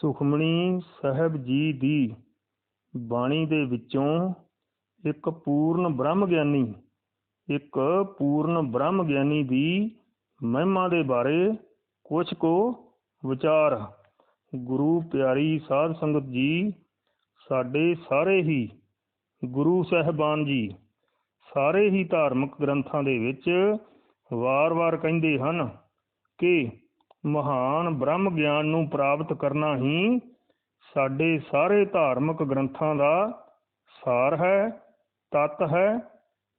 ਸੁਖਮਣੀ ਸਾਹਿਬ ਜੀ ਦੀ ਬਾਣੀ ਦੇ ਵਿੱਚੋਂ ਇੱਕ ਪੂਰਨ ਬ੍ਰਹਮ ਗਿਆਨੀ ਇੱਕ ਪੂਰਨ ਬ੍ਰਹਮ ਗਿਆਨੀ ਦੀ ਮਹਿਮਾ ਦੇ ਬਾਰੇ ਕੁਝ ਕੋ ਵਿਚਾਰ। ਗੁਰੂ ਪਿਆਰੀ ਸਾਧ ਸੰਗਤ ਜੀ, ਸਾਡੇ ਸਾਰੇ ਹੀ ਗੁਰੂ ਸਾਹਿਬਾਨ ਜੀ, ਸਾਰੇ ਹੀ ਧਾਰਮਿਕ ਗ੍ਰੰਥਾਂ ਦੇ ਵਿੱਚ ਵਾਰ-ਵਾਰ ਕਹਿੰਦੇ ਹਨ ਕਿ ਮਹਾਨ ਬ੍ਰਹਮ ਗਿਆਨ ਨੂੰ ਪ੍ਰਾਪਤ ਕਰਨਾ ਹੀ ਸਾਡੇ ਸਾਰੇ ਧਾਰਮਿਕ ਗ੍ਰੰਥਾਂ ਦਾ ਸਾਰ ਹੈ, ਤਤ ਹੈ,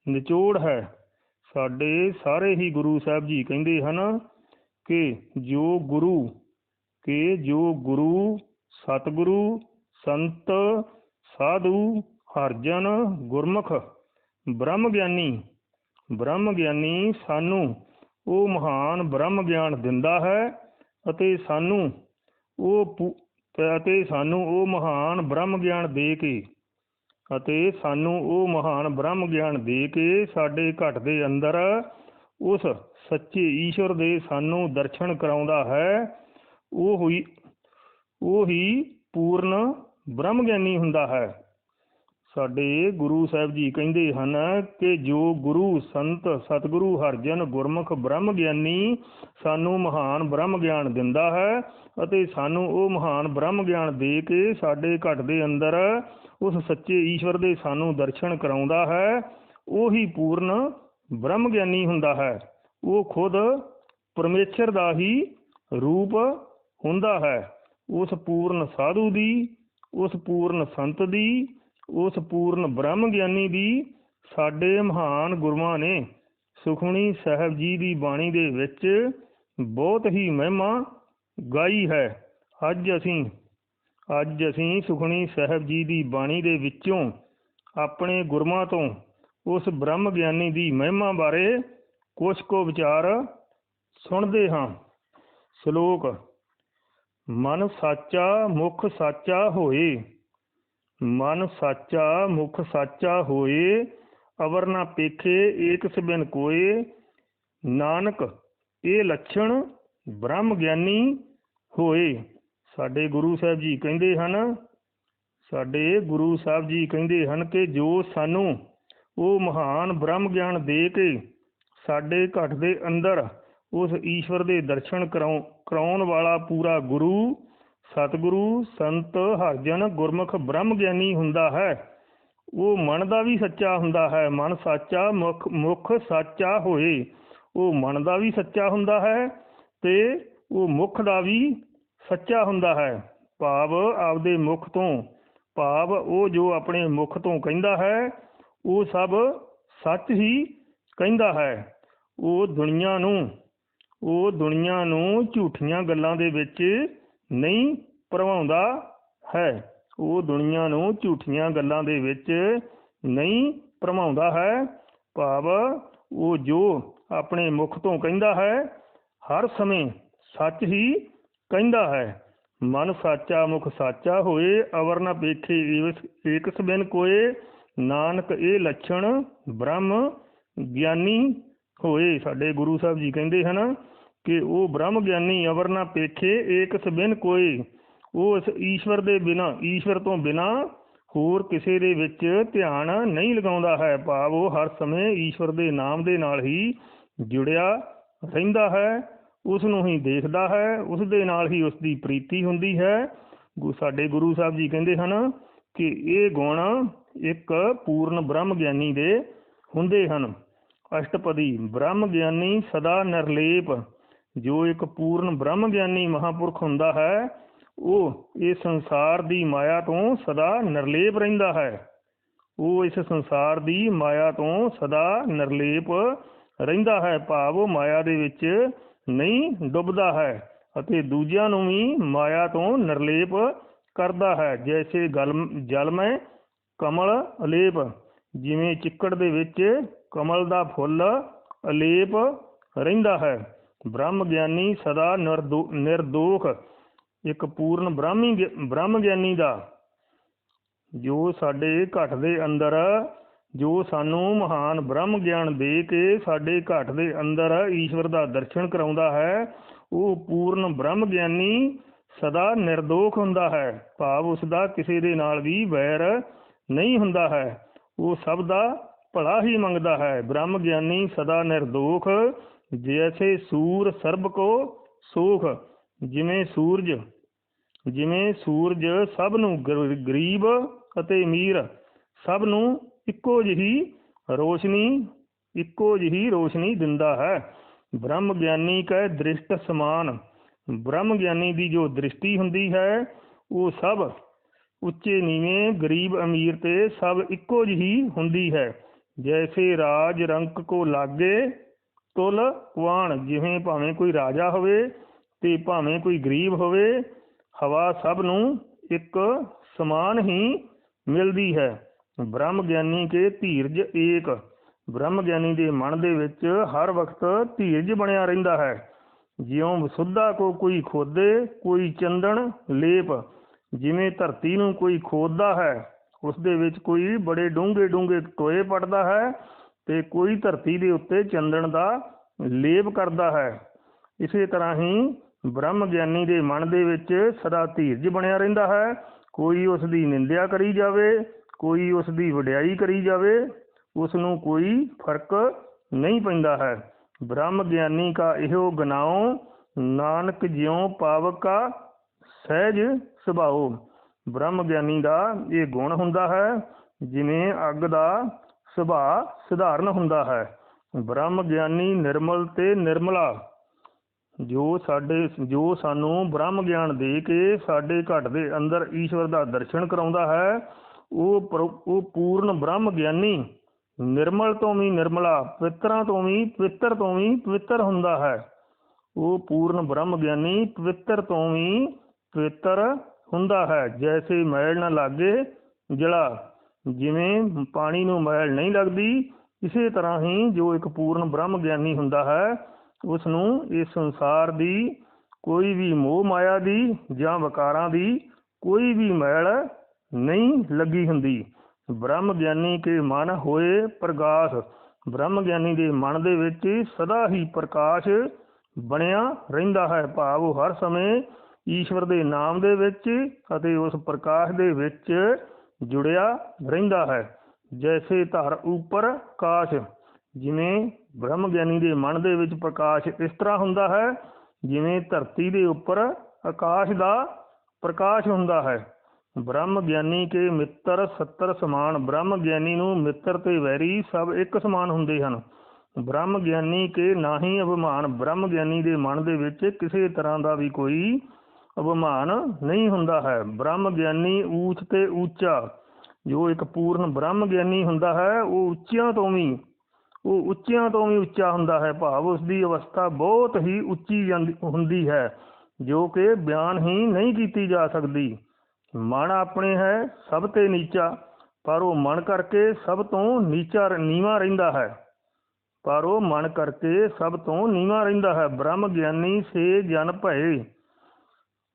ਨਿਚੋੜ ਹੈ। ਸਾਡੇ ਸਾਰੇ ਹੀ ਗੁਰੂ ਸਾਹਿਬ ਜੀ ਕਹਿੰਦੇ ਹਨ ਕਿ ਜੋ ਗੁਰੂ, ਕਿ ਜੋ ਗੁਰੂ ਸਤਿਗੁਰੂ, ਸੰਤ, ਸਾਧੂ, ਹਰਜਨ, ਗੁਰਮੁਖ, ਬ੍ਰਹਮ ਗਿਆਨੀ ਬ੍ਰਹਮ ਗਿਆਨੀ ਸਾਨੂੰ ਉਹ ਮਹਾਨ ਬ੍ਰਹਮ ਗਿਆਨ ਦਿੰਦਾ ਹੈ ਅਤੇ ਸਾਨੂੰ ਉਹ ਅਤੇ ਸਾਨੂੰ ਉਹ ਮਹਾਨ ਬ੍ਰਹਮ ਗਿਆਨ ਦੇ ਕੇ ਅਤੇ ਸਾਨੂੰ ਉਹ ਮਹਾਨ ਬ੍ਰਹਮ ਗਿਆਨ ਦੇ ਕੇ ਸਾਡੇ ਘਟ ਦੇ ਅੰਦਰ ਉਸ ਸੱਚੇ ਈਸ਼ਵਰ ਦੇ ਸਾਨੂੰ ਦਰਸ਼ਨ ਕਰਾਉਂਦਾ ਹੈ। ਉਹ ਹੀ ਉਹ ਹੀ ਪੂਰਨ ਬ੍ਰਹਮ ਗਿਆਨੀ ਹੁੰਦਾ ਹੈ। ਸਾਡੇ ਗੁਰੂ ਸਾਹਿਬ ਜੀ ਕਹਿੰਦੇ ਹਨ ਕਿ ਜੋ ਗੁਰੂ ਸੰਤ ਸਤਿਗੁਰੂ ਹਰਜਨ ਗੁਰਮੁਖ ਬ੍ਰਹਮ ਗਿਆਨੀ ਸਾਨੂੰ ਮਹਾਨ ਬ੍ਰਹਮ ਗਿਆਨ ਦਿੰਦਾ ਹੈ ਅਤੇ ਸਾਨੂੰ ਉਹ ਮਹਾਨ ਬ੍ਰਹਮ ਗਿਆਨ ਦੇ ਕੇ ਸਾਡੇ ਘਟ ਦੇ ਅੰਦਰ ਉਸ ਸੱਚੇ ਈਸ਼ਵਰ ਦੇ ਸਾਨੂੰ ਦਰਸ਼ਨ ਕਰਾਉਂਦਾ ਹੈ, ਉਹੀ ਪੂਰਨ ਬ੍ਰਹਮ ਗਿਆਨੀ ਹੁੰਦਾ ਹੈ। ਉਹ ਖੁਦ ਪਰਮੇਸ਼ਰ ਦਾ ਹੀ ਰੂਪ ਹੁੰਦਾ ਹੈ। ਉਸ ਪੂਰਨ ਸਾਧੂ ਦੀ, ਉਸ ਪੂਰਨ ਸੰਤ ਦੀ ਉਸ ਪੂਰਨ ਬ੍ਰਹਮ ਗਿਆਨੀ ਦੀ ਸਾਡੇ ਮਹਾਨ ਗੁਰੂਆਂ ਨੇ ਸੁਖਮਣੀ ਸਾਹਿਬ ਜੀ ਦੀ ਬਾਣੀ ਦੇ ਵਿੱਚ ਬਹੁਤ ਹੀ ਮਹਿਮਾ ਗਾਈ ਹੈ। ਅੱਜ ਅਸੀਂ ਅੱਜ ਅਸੀਂ ਸੁਖਮਣੀ ਸਾਹਿਬ ਜੀ ਦੀ ਬਾਣੀ ਦੇ ਵਿੱਚੋਂ ਆਪਣੇ ਗੁਰੂਆਂ ਤੋਂ ਉਸ ਬ੍ਰਹਮ ਗਿਆਨੀ ਦੀ ਮਹਿਮਾ ਬਾਰੇ ਕੁਝ ਕੋ ਵਿਚਾਰ ਸੁਣਦੇ ਹਾਂ। ਸ਼ਲੋਕ, ਮਨ ਸਾਚਾ ਮੁਖ ਸਾਚਾ ਹੋਏ। ਮਨ ਸਾਚਾ, ਮੁਖ ਸਾਚਾ ਹੋਏ, ਅਵਰ ਨਾ ਪੇਖੇ, ਏਕ ਸਬਨ ਕੋਏ। ਨਾਨਕ ਇਹ ਲੱਛਣ ਬ੍ਰਹਮ ਗਿਆਨੀ ਹੋਏ। ਸਾਡੇ ਗੁਰੂ ਸਾਹਿਬ ਜੀ ਕਹਿੰਦੇ ਹਨ, ਸਾਡੇ ਗੁਰੂ ਸਾਹਿਬ ਜੀ ਕਹਿੰਦੇ ਹਨ ਕਿ ਜੋ ਸਾਨੂੰ ਉਹ ਮਹਾਨ ਬ੍ਰਹਮ ਗਿਆਨ ਦੇ ਕੇ ਸਾਡੇ ਘਟ ਦੇ ਅੰਦਰ ਉਸ ਈਸ਼ਵਰ ਦੇ ਦਰਸ਼ਨ ਕਰਾਉਣ ਵਾਲਾ ਪੂਰਾ ਗੁਰੂ ਸਤਿਗੁਰੂ, ਸੰਤ, ਹਰਜਨ, ਗੁਰਮੁਖ, ਬ੍ਰਹਮ ਗਿਆਨੀ ਹੁੰਦਾ ਹੈ। ਉਹ ਮਨ ਦਾ ਵੀ ਸੱਚਾ ਹੁੰਦਾ ਹੈ। ਮਨ ਸੱਚਾ, ਮੁਖ ਮੁਖ ਸੱਚਾ ਹੋਏ। ਉਹ ਮਨ ਦਾ ਵੀ ਸੱਚਾ ਹੁੰਦਾ ਹੈ ਤੇ ਉਹ ਮੁਖ ਦਾ ਵੀ ਸੱਚਾ ਹੁੰਦਾ ਹੈ। ਭਾਵ ਆਪਦੇ ਮੁਖ ਤੋਂ। ਭਾਵ ਉਹ ਜੋ ਆਪਣੇ ਮੁਖ ਤੋਂ ਕਹਿੰਦਾ ਹੈ, ਉਹ ਸਭ ਸੱਚ ਹੀ ਕਹਿੰਦਾ ਹੈ। ਉਹ ਦੁਨੀਆ ਨੂੰ, ਉਹ ਦੁਨੀਆ ਨੂੰ ਝੂਠੀਆਂ ਗੱਲਾਂ ਦੇ ਵਿੱਚ ਨਹੀਂ ਭਰਵਾਉਂਦਾ ਹੈ। ਉਹ ਦੁਨੀਆ ਨੂੰ ਝੂਠੀਆਂ ਗੱਲਾਂ ਦੇ ਵਿੱਚ ਨਹੀਂ ਭਰਮਾਉਂਦਾ ਹੈ। ਭਾਵ ਉਹ ਜੋ ਆਪਣੇ ਮੁਖ ਤੋਂ ਕਹਿੰਦਾ ਹੈ, ਹਰ ਸਮੇਂ ਸੱਚ ਹੀ ਕਹਿੰਦਾ ਹੈ। ਮਨ ਸਾਚਾ, ਮੁਖ ਸਾਚਾ ਹੋਏ, ਅਵਰ ਨਾ ਪੇਖੇ ਏਕਸ ਬਿਨ ਕੋਏ, ਨਾਨਕ ਇਹ ਲੱਛਣ ਬ੍ਰਹਮ ਗਿਆਨੀ ਹੋਏ, ਸਾਡੇ ਗੁਰੂ ਸਾਹਿਬ ਜੀ ਕਹਿੰਦੇ ਹਨ। ਕਿ ਉਹ ਬ੍ਰਹਮ ਗਿਆਨੀ ਅਵਰ ਨਾ ਪੇਖੇ ਏਕ ਸਬਨ ਕੋਈ ਉਹ ਇਸ ਈਸ਼ਵਰ ਦੇ ਬਿਨਾ, ਈਸ਼ਵਰ ਤੋਂ ਬਿਨਾ ਹੋਰ ਕਿਸੇ ਦੇ ਵਿੱਚ ਧਿਆਨ ਨਹੀਂ ਲਗਾਉਂਦਾ ਹੈ। ਭਾਵ ਉਹ ਹਰ ਸਮੇਂ ਈਸ਼ਵਰ ਦੇ ਨਾਮ ਦੇ ਨਾਲ ਹੀ ਜੁੜਿਆ ਰਹਿੰਦਾ ਹੈ ਉਸ ਨੂੰ ਹੀ ਦੇਖਦਾ ਹੈ ਉਸ ਦੇ ਨਾਲ ਹੀ ਉਸ ਦੀ ਪ੍ਰੀਤੀ ਹੁੰਦੀ ਹੈ। ਸਾਡੇ ਗੁਰੂ ਸਾਹਿਬ ਜੀ ਕਹਿੰਦੇ ਹਨ ਕਿ ਇਹ ਗੁਣ ਇੱਕ ਪੂਰਨ ਬ੍ਰਹਮ ਗਿਆਨੀ ਦੇ ਹੁੰਦੇ ਹਨ। ਅਸ਼ਟਪਦੀ, ਬ੍ਰਹਮ ਗਿਆਨੀ ਸਦਾ ਨਿਰਲੇਪ। ਜੋ ਇੱਕ ਪੂਰਨ ਬ੍ਰਹਮ ਗਿਆਨੀ ਮਹਾਪੁਰਖ ਹੁੰਦਾ ਹੈ, ਉਹ ਇਹ ਸੰਸਾਰ ਦੀ ਮਾਇਆ ਤੋਂ ਸਦਾ ਨਿਰਲੇਪ ਰਹਿੰਦਾ ਹੈ। ਉਹ ਇਸ ਸੰਸਾਰ ਦੀ ਮਾਇਆ ਤੋਂ ਸਦਾ ਨਿਰਲੇਪ ਰਹਿੰਦਾ ਹੈ। ਭਾਵ ਉਹ ਮਾਇਆ ਦੇ ਵਿੱਚ ਨਹੀਂ ਡੁੱਬਦਾ ਹੈ ਅਤੇ ਦੂਜਿਆਂ ਨੂੰ ਵੀ ਮਾਇਆ ਤੋਂ ਨਿਰਲੇਪ ਕਰਦਾ ਹੈ। ਜੈਸੇ ਜਲ ਮੈਂ ਕਮਲ ਅਲੇਪ। ਜਿਵੇਂ ਚਿੱਕੜ ਦੇ ਵਿੱਚ ਕਮਲ ਦਾ ਫੁੱਲ ਅਲੇਪ ਰਹਿੰਦਾ ਹੈ। ਬ੍ਰਹਮ ਗਿਆਨੀ ਸਦਾ ਨਿਰਦੋਖ, ਇੱਕ ਪੂਰਨ ਬ੍ਰਹਮੀ ਬ੍ਰਹਮ ਗਿਆਨੀ ਦਾ। ਜੋ ਸਾਡੇ ਘਟ ਦੇ ਅੰਦਰ, ਜੋ ਸਾਨੂੰ ਮਹਾਨ ਬ੍ਰਹਮ ਗਿਆਨ ਦੇ ਕੇ ਸਾਡੇ ਘਟ ਦੇ ਅੰਦਰ ਈਸ਼ਵਰ ਦਾ ਦਰਸ਼ਨ ਕਰਾਉਂਦਾ ਹੈ, ਉਹ ਪੂਰਨ ਬ੍ਰਹਮ ਗਿਆਨੀ ਸਦਾ ਨਿਰਦੋਖ ਹੁੰਦਾ ਹੈ। ਭਾਵ ਉਸ ਦਾ ਕਿਸੇ ਦੇ ਨਾਲ ਵੀ ਵੈਰ ਨਹੀਂ ਹੁੰਦਾ ਹੈ। ਉਹ ਸਭ ਦਾ ਭਲਾ ਹੀ ਮੰਗਦਾ ਹੈ। ਬ੍ਰਹਮ ਗਿਆਨੀ ਸਦਾ ਨਿਰਦੋਖ ਜੈਸੇ ਸੂਰ ਸਰਬ ਕੋ ਸੋਖ, ਜਿਵੇਂ ਸੂਰਜ ਜਿਵੇਂ ਸੂਰਜ ਸਭ ਨੂੰ ਗਰੀਬ ਅਤੇ ਅਮੀਰ ਸਭ ਨੂੰ ਇੱਕੋ ਜਿਹੀ ਰੋਸ਼ਨੀ, ਇੱਕੋ ਜਿਹੀ ਰੋਸ਼ਨੀ ਦਿੰਦਾ ਹੈ। ਬ੍ਰਹਮ ਗਿਆਨੀ ਕੈ ਦ੍ਰਿਸ਼ਟ ਸਮਾਨ। ਬ੍ਰਹਮ ਗਿਆਨੀ ਦੀ ਜੋ ਦ੍ਰਿਸ਼ਟੀ ਹੁੰਦੀ ਹੈ, ਉਹ ਸਭ ਉੱਚੇ, ਨੀਵੇਂ, ਗਰੀਬ, ਅਮੀਰ ਤੇ ਸਭ ਇੱਕੋ ਜਿਹੀ ਹੁੰਦੀ ਹੈ। ਜੈਸੇ ਰਾਜ ਰੰਕ ਕੋ ਲਾਗੇ ਤੁਲ ਵਾਣ ਜਿਵੇਂ ਭਾਵੇਂ ਕੋਈ ਰਾਜਾ ਹੋਵੇ ਤੇ ਭਾਵੇਂ ਕੋਈ ਗਰੀਬ ਹੋਵੇ, ਹਵਾ ਸਭ ਨੂੰ ਇੱਕ ਸਮਾਨ ਹੀ ਮਿਲਦੀ ਹੈ। ਬ੍ਰਹਮ ਗਿਆਨੀ ਕੇ ਧੀਰਜ ਏਕ। ਬ੍ਰਹਮ ਗਿਆਨੀ ਦੇ ਮਨ ਦੇ ਵਿੱਚ ਹਰ ਵਕਤ ਧੀਰਜ ਬਣਿਆ ਰਹਿੰਦਾ ਹੈ। ਜਿਉਂ ਵਸੁੱਧਾ ਕੋ ਕੋਈ ਖੋਦੇ, ਕੋਈ ਚੰਦਨ ਲੇਪ। ਜਿਵੇਂ ਧਰਤੀ ਨੂੰ ਕੋਈ ਖੋਦਦਾ ਹੈ, ਉਸ ਦੇ ਵਿੱਚ ਕੋਈ ਬੜੇ ਡੂੰਘੇ ਡੂੰਘੇ ਟੋਏ ਪੜਦਾ ਹੈ। ਤੇ ਕੋਈ ਧਰਤੀ ਦੇ ਉੱਤੇ ਚੰਦਨ ਦਾ ਲੇਪ ਕਰਦਾ ਹੈ। ਇਸੇ ਤਰ੍ਹਾਂ ਹੀ ਬ੍ਰਹਮ ਗਿਆਨੀ ਦੇ ਮਨ ਦੇ ਵਿੱਚ ਸਦਾ ਧੀਰਜ ਬਣਿਆ ਰਹਿੰਦਾ ਹੈ। ਕੋਈ ਉਸ ਦੀ ਨਿੰਦਿਆ ਕਰੀ ਜਾਵੇ, ਕੋਈ ਉਸ ਦੀ ਵਡਿਆਈ ਕਰੀ ਜਾਵੇ ਉਸ ਨੂੰ ਕੋਈ ਫ਼ਰਕ ਨਹੀਂ ਪੈਂਦਾ ਹੈ। ਬ੍ਰਹਮ ਗਿਆਨੀ ਕਾ ਇਹੋ ਗਨਾਉ, ਨਾਨਕ ਜਿਉ ਪਾਵਕਾ ਸਹਿਜ ਸੁਭਾਉ। ਬ੍ਰਹਮ ਗਿਆਨੀ ਦਾ ਇਹ ਗੁਣ ਹੁੰਦਾ ਹੈ, ਜਿਵੇਂ ਅੱਗ ਦਾ ਸੁਭਾਅ ਸਧਾਰਨ ਹੁੰਦਾ ਹੈ। ਬ੍ਰਹਮ ਗਿਆਨੀ ਨਿਰਮਲ ਤੇ ਨਿਰਮਲਾ, ਜੋ ਸਾਡੇ, ਜੋ ਸਾਨੂੰ ਬ੍ਰਹਮ ਗਿਆਨ ਦੇ ਕੇ ਸਾਡੇ ਘਟ ਦੇ ਅੰਦਰ ਈਸ਼ਵਰ ਦਾ ਦਰਸ਼ਨ ਕਰਾਉਂਦਾ ਹੈ, ਉਹ ਉਹ ਪੂਰਨ ਬ੍ਰਹਮ ਗਿਆਨੀ ਨਿਰਮਲ ਤੋਂ ਵੀ ਨਿਰਮਲਾ ਪਵਿੱਤਰਾਂ ਤੋਂ ਵੀ ਪਵਿੱਤਰ ਤੋਂ ਵੀ ਪਵਿੱਤਰ ਹੁੰਦਾ ਹੈ। ਉਹ ਪੂਰਨ ਬ੍ਰਹਮ ਗਿਆਨੀ ਪਵਿੱਤਰ ਤੋਂ ਵੀ ਪਵਿੱਤਰ ਹੁੰਦਾ ਹੈ। ਜੈਸੇ ਮੈਲ ਨਾ ਲਾਗੇ ਜਲਾ ਜਿਵੇਂ ਪਾਣੀ ਨੂੰ ਮੈਲ ਨਹੀਂ ਲੱਗਦੀ, ਇਸੇ ਤਰ੍ਹਾਂ ਹੀ ਜੋ ਇੱਕ ਪੂਰਨ ਬ੍ਰਹਮ ਗਿਆਨੀ ਹੁੰਦਾ ਹੈ ਉਸ ਨੂੰ ਇਸ ਸੰਸਾਰ ਦੀ ਕੋਈ ਵੀ ਮੋਹ ਮਾਇਆ ਦੀ ਜਾਂ ਵਿਕਾਰਾਂ ਦੀ ਕੋਈ ਵੀ ਮੈਲ ਨਹੀਂ ਲੱਗੀ ਹੁੰਦੀ। ਬ੍ਰਹਮ ਗਿਆਨੀ ਕੇ ਮਨ ਹੋਏ ਪ੍ਰਗਾਸ। ਬ੍ਰਹਮ ਗਿਆਨੀ ਦੇ ਮਨ ਦੇ ਵਿੱਚ ਸਦਾ ਹੀ ਪ੍ਰਕਾਸ਼ ਬਣਿਆ ਰਹਿੰਦਾ ਹੈ। ਭਾਵ ਉਹ ਹਰ ਸਮੇਂ ਈਸ਼ਵਰ ਦੇ ਨਾਮ ਦੇ ਵਿੱਚ ਅਤੇ ਉਸ ਪ੍ਰਕਾਸ਼ ਦੇ ਵਿੱਚ ਜੁੜਿਆ ਰਹਿੰਦਾ ਹੈ। ਜੈਸੇ ਧਰ ਉੱਪਰ ਕਾਸ਼, ਜਿਵੇਂ ਬ੍ਰਹਮ ਗਿਆਨੀ ਦੇ ਮਨ ਦੇ ਵਿੱਚ ਪ੍ਰਕਾਸ਼ ਇਸ ਤਰ੍ਹਾਂ ਹੁੰਦਾ ਹੈ, ਜਿਵੇਂ ਧਰਤੀ ਦੇ ਉੱਪਰ ਆਕਾਸ਼ ਦਾ ਪ੍ਰਕਾਸ਼ ਹੁੰਦਾ ਹੈ। ਬ੍ਰਹਮ ਗਿਆਨੀ ਕੇ ਮਿੱਤਰ ਸੱਤਰ ਸਮਾਨ ਬ੍ਰਹਮ ਗਿਆਨੀ ਨੂੰ ਮਿੱਤਰ ਤੇ ਵੈਰੀ ਸਭ ਇੱਕ ਸਮਾਨ ਹੁੰਦੇ ਹਨ। ਬ੍ਰਹਮ ਗਿਆਨੀ ਕੇ ਨਾਹੀ ਅਭਿਮਾਨ ਬ੍ਰਹਮ ਗਿਆਨੀ ਦੇ ਮਨ ਦੇ ਵਿੱਚ ਕਿਸੇ ਤਰ੍ਹਾਂ ਦਾ ਵੀ ਕੋਈ ਅਭਿਮਾਨ ਨਹੀਂ ਹੁੰਦਾ ਹੈ। ਬ੍ਰਹਮ ਗਿਆਨੀ ਊਚ ਤੇ ਉੱਚਾ ਜੋ ਇੱਕ ਪੂਰਨ ਬ੍ਰਹਮ ਗਿਆਨੀ ਹੁੰਦਾ ਹੈ, ਉਹ ਉੱਚਿਆਂ ਤੋਂ ਵੀ ਉਹ ਉੱਚਿਆਂ ਤੋਂ ਵੀ ਉੱਚਾ ਹੁੰਦਾ ਹੈ। ਭਾਵ ਉਸ ਦੀ ਅਵਸਥਾ ਬਹੁਤ ਹੀ ਉੱਚੀ ਹੁੰਦੀ ਹੈ, ਜੋ ਕਿ ਬਿਆਨ ਹੀ ਨਹੀਂ ਕੀਤੀ ਜਾ ਸਕਦੀ। ਮਨ ਆਪਣੇ ਹੈ ਸਭ ਤੇ ਨੀਚਾ, ਪਰ ਉਹ ਮਨ ਕਰਕੇ ਸਭ ਤੋਂ ਨੀਚਾ ਨੀਵਾ ਰਹਿੰਦਾ ਹੈ। ਪਰ ਉਹ ਮਨ ਕਰਕੇ ਸਭ ਤੋਂ ਨੀਵਾ ਰਹਿੰਦਾ ਹੈ। ਬ੍ਰਹਮ ਗਿਆਨੀ ਸੇ ਜਨ ਭਏ।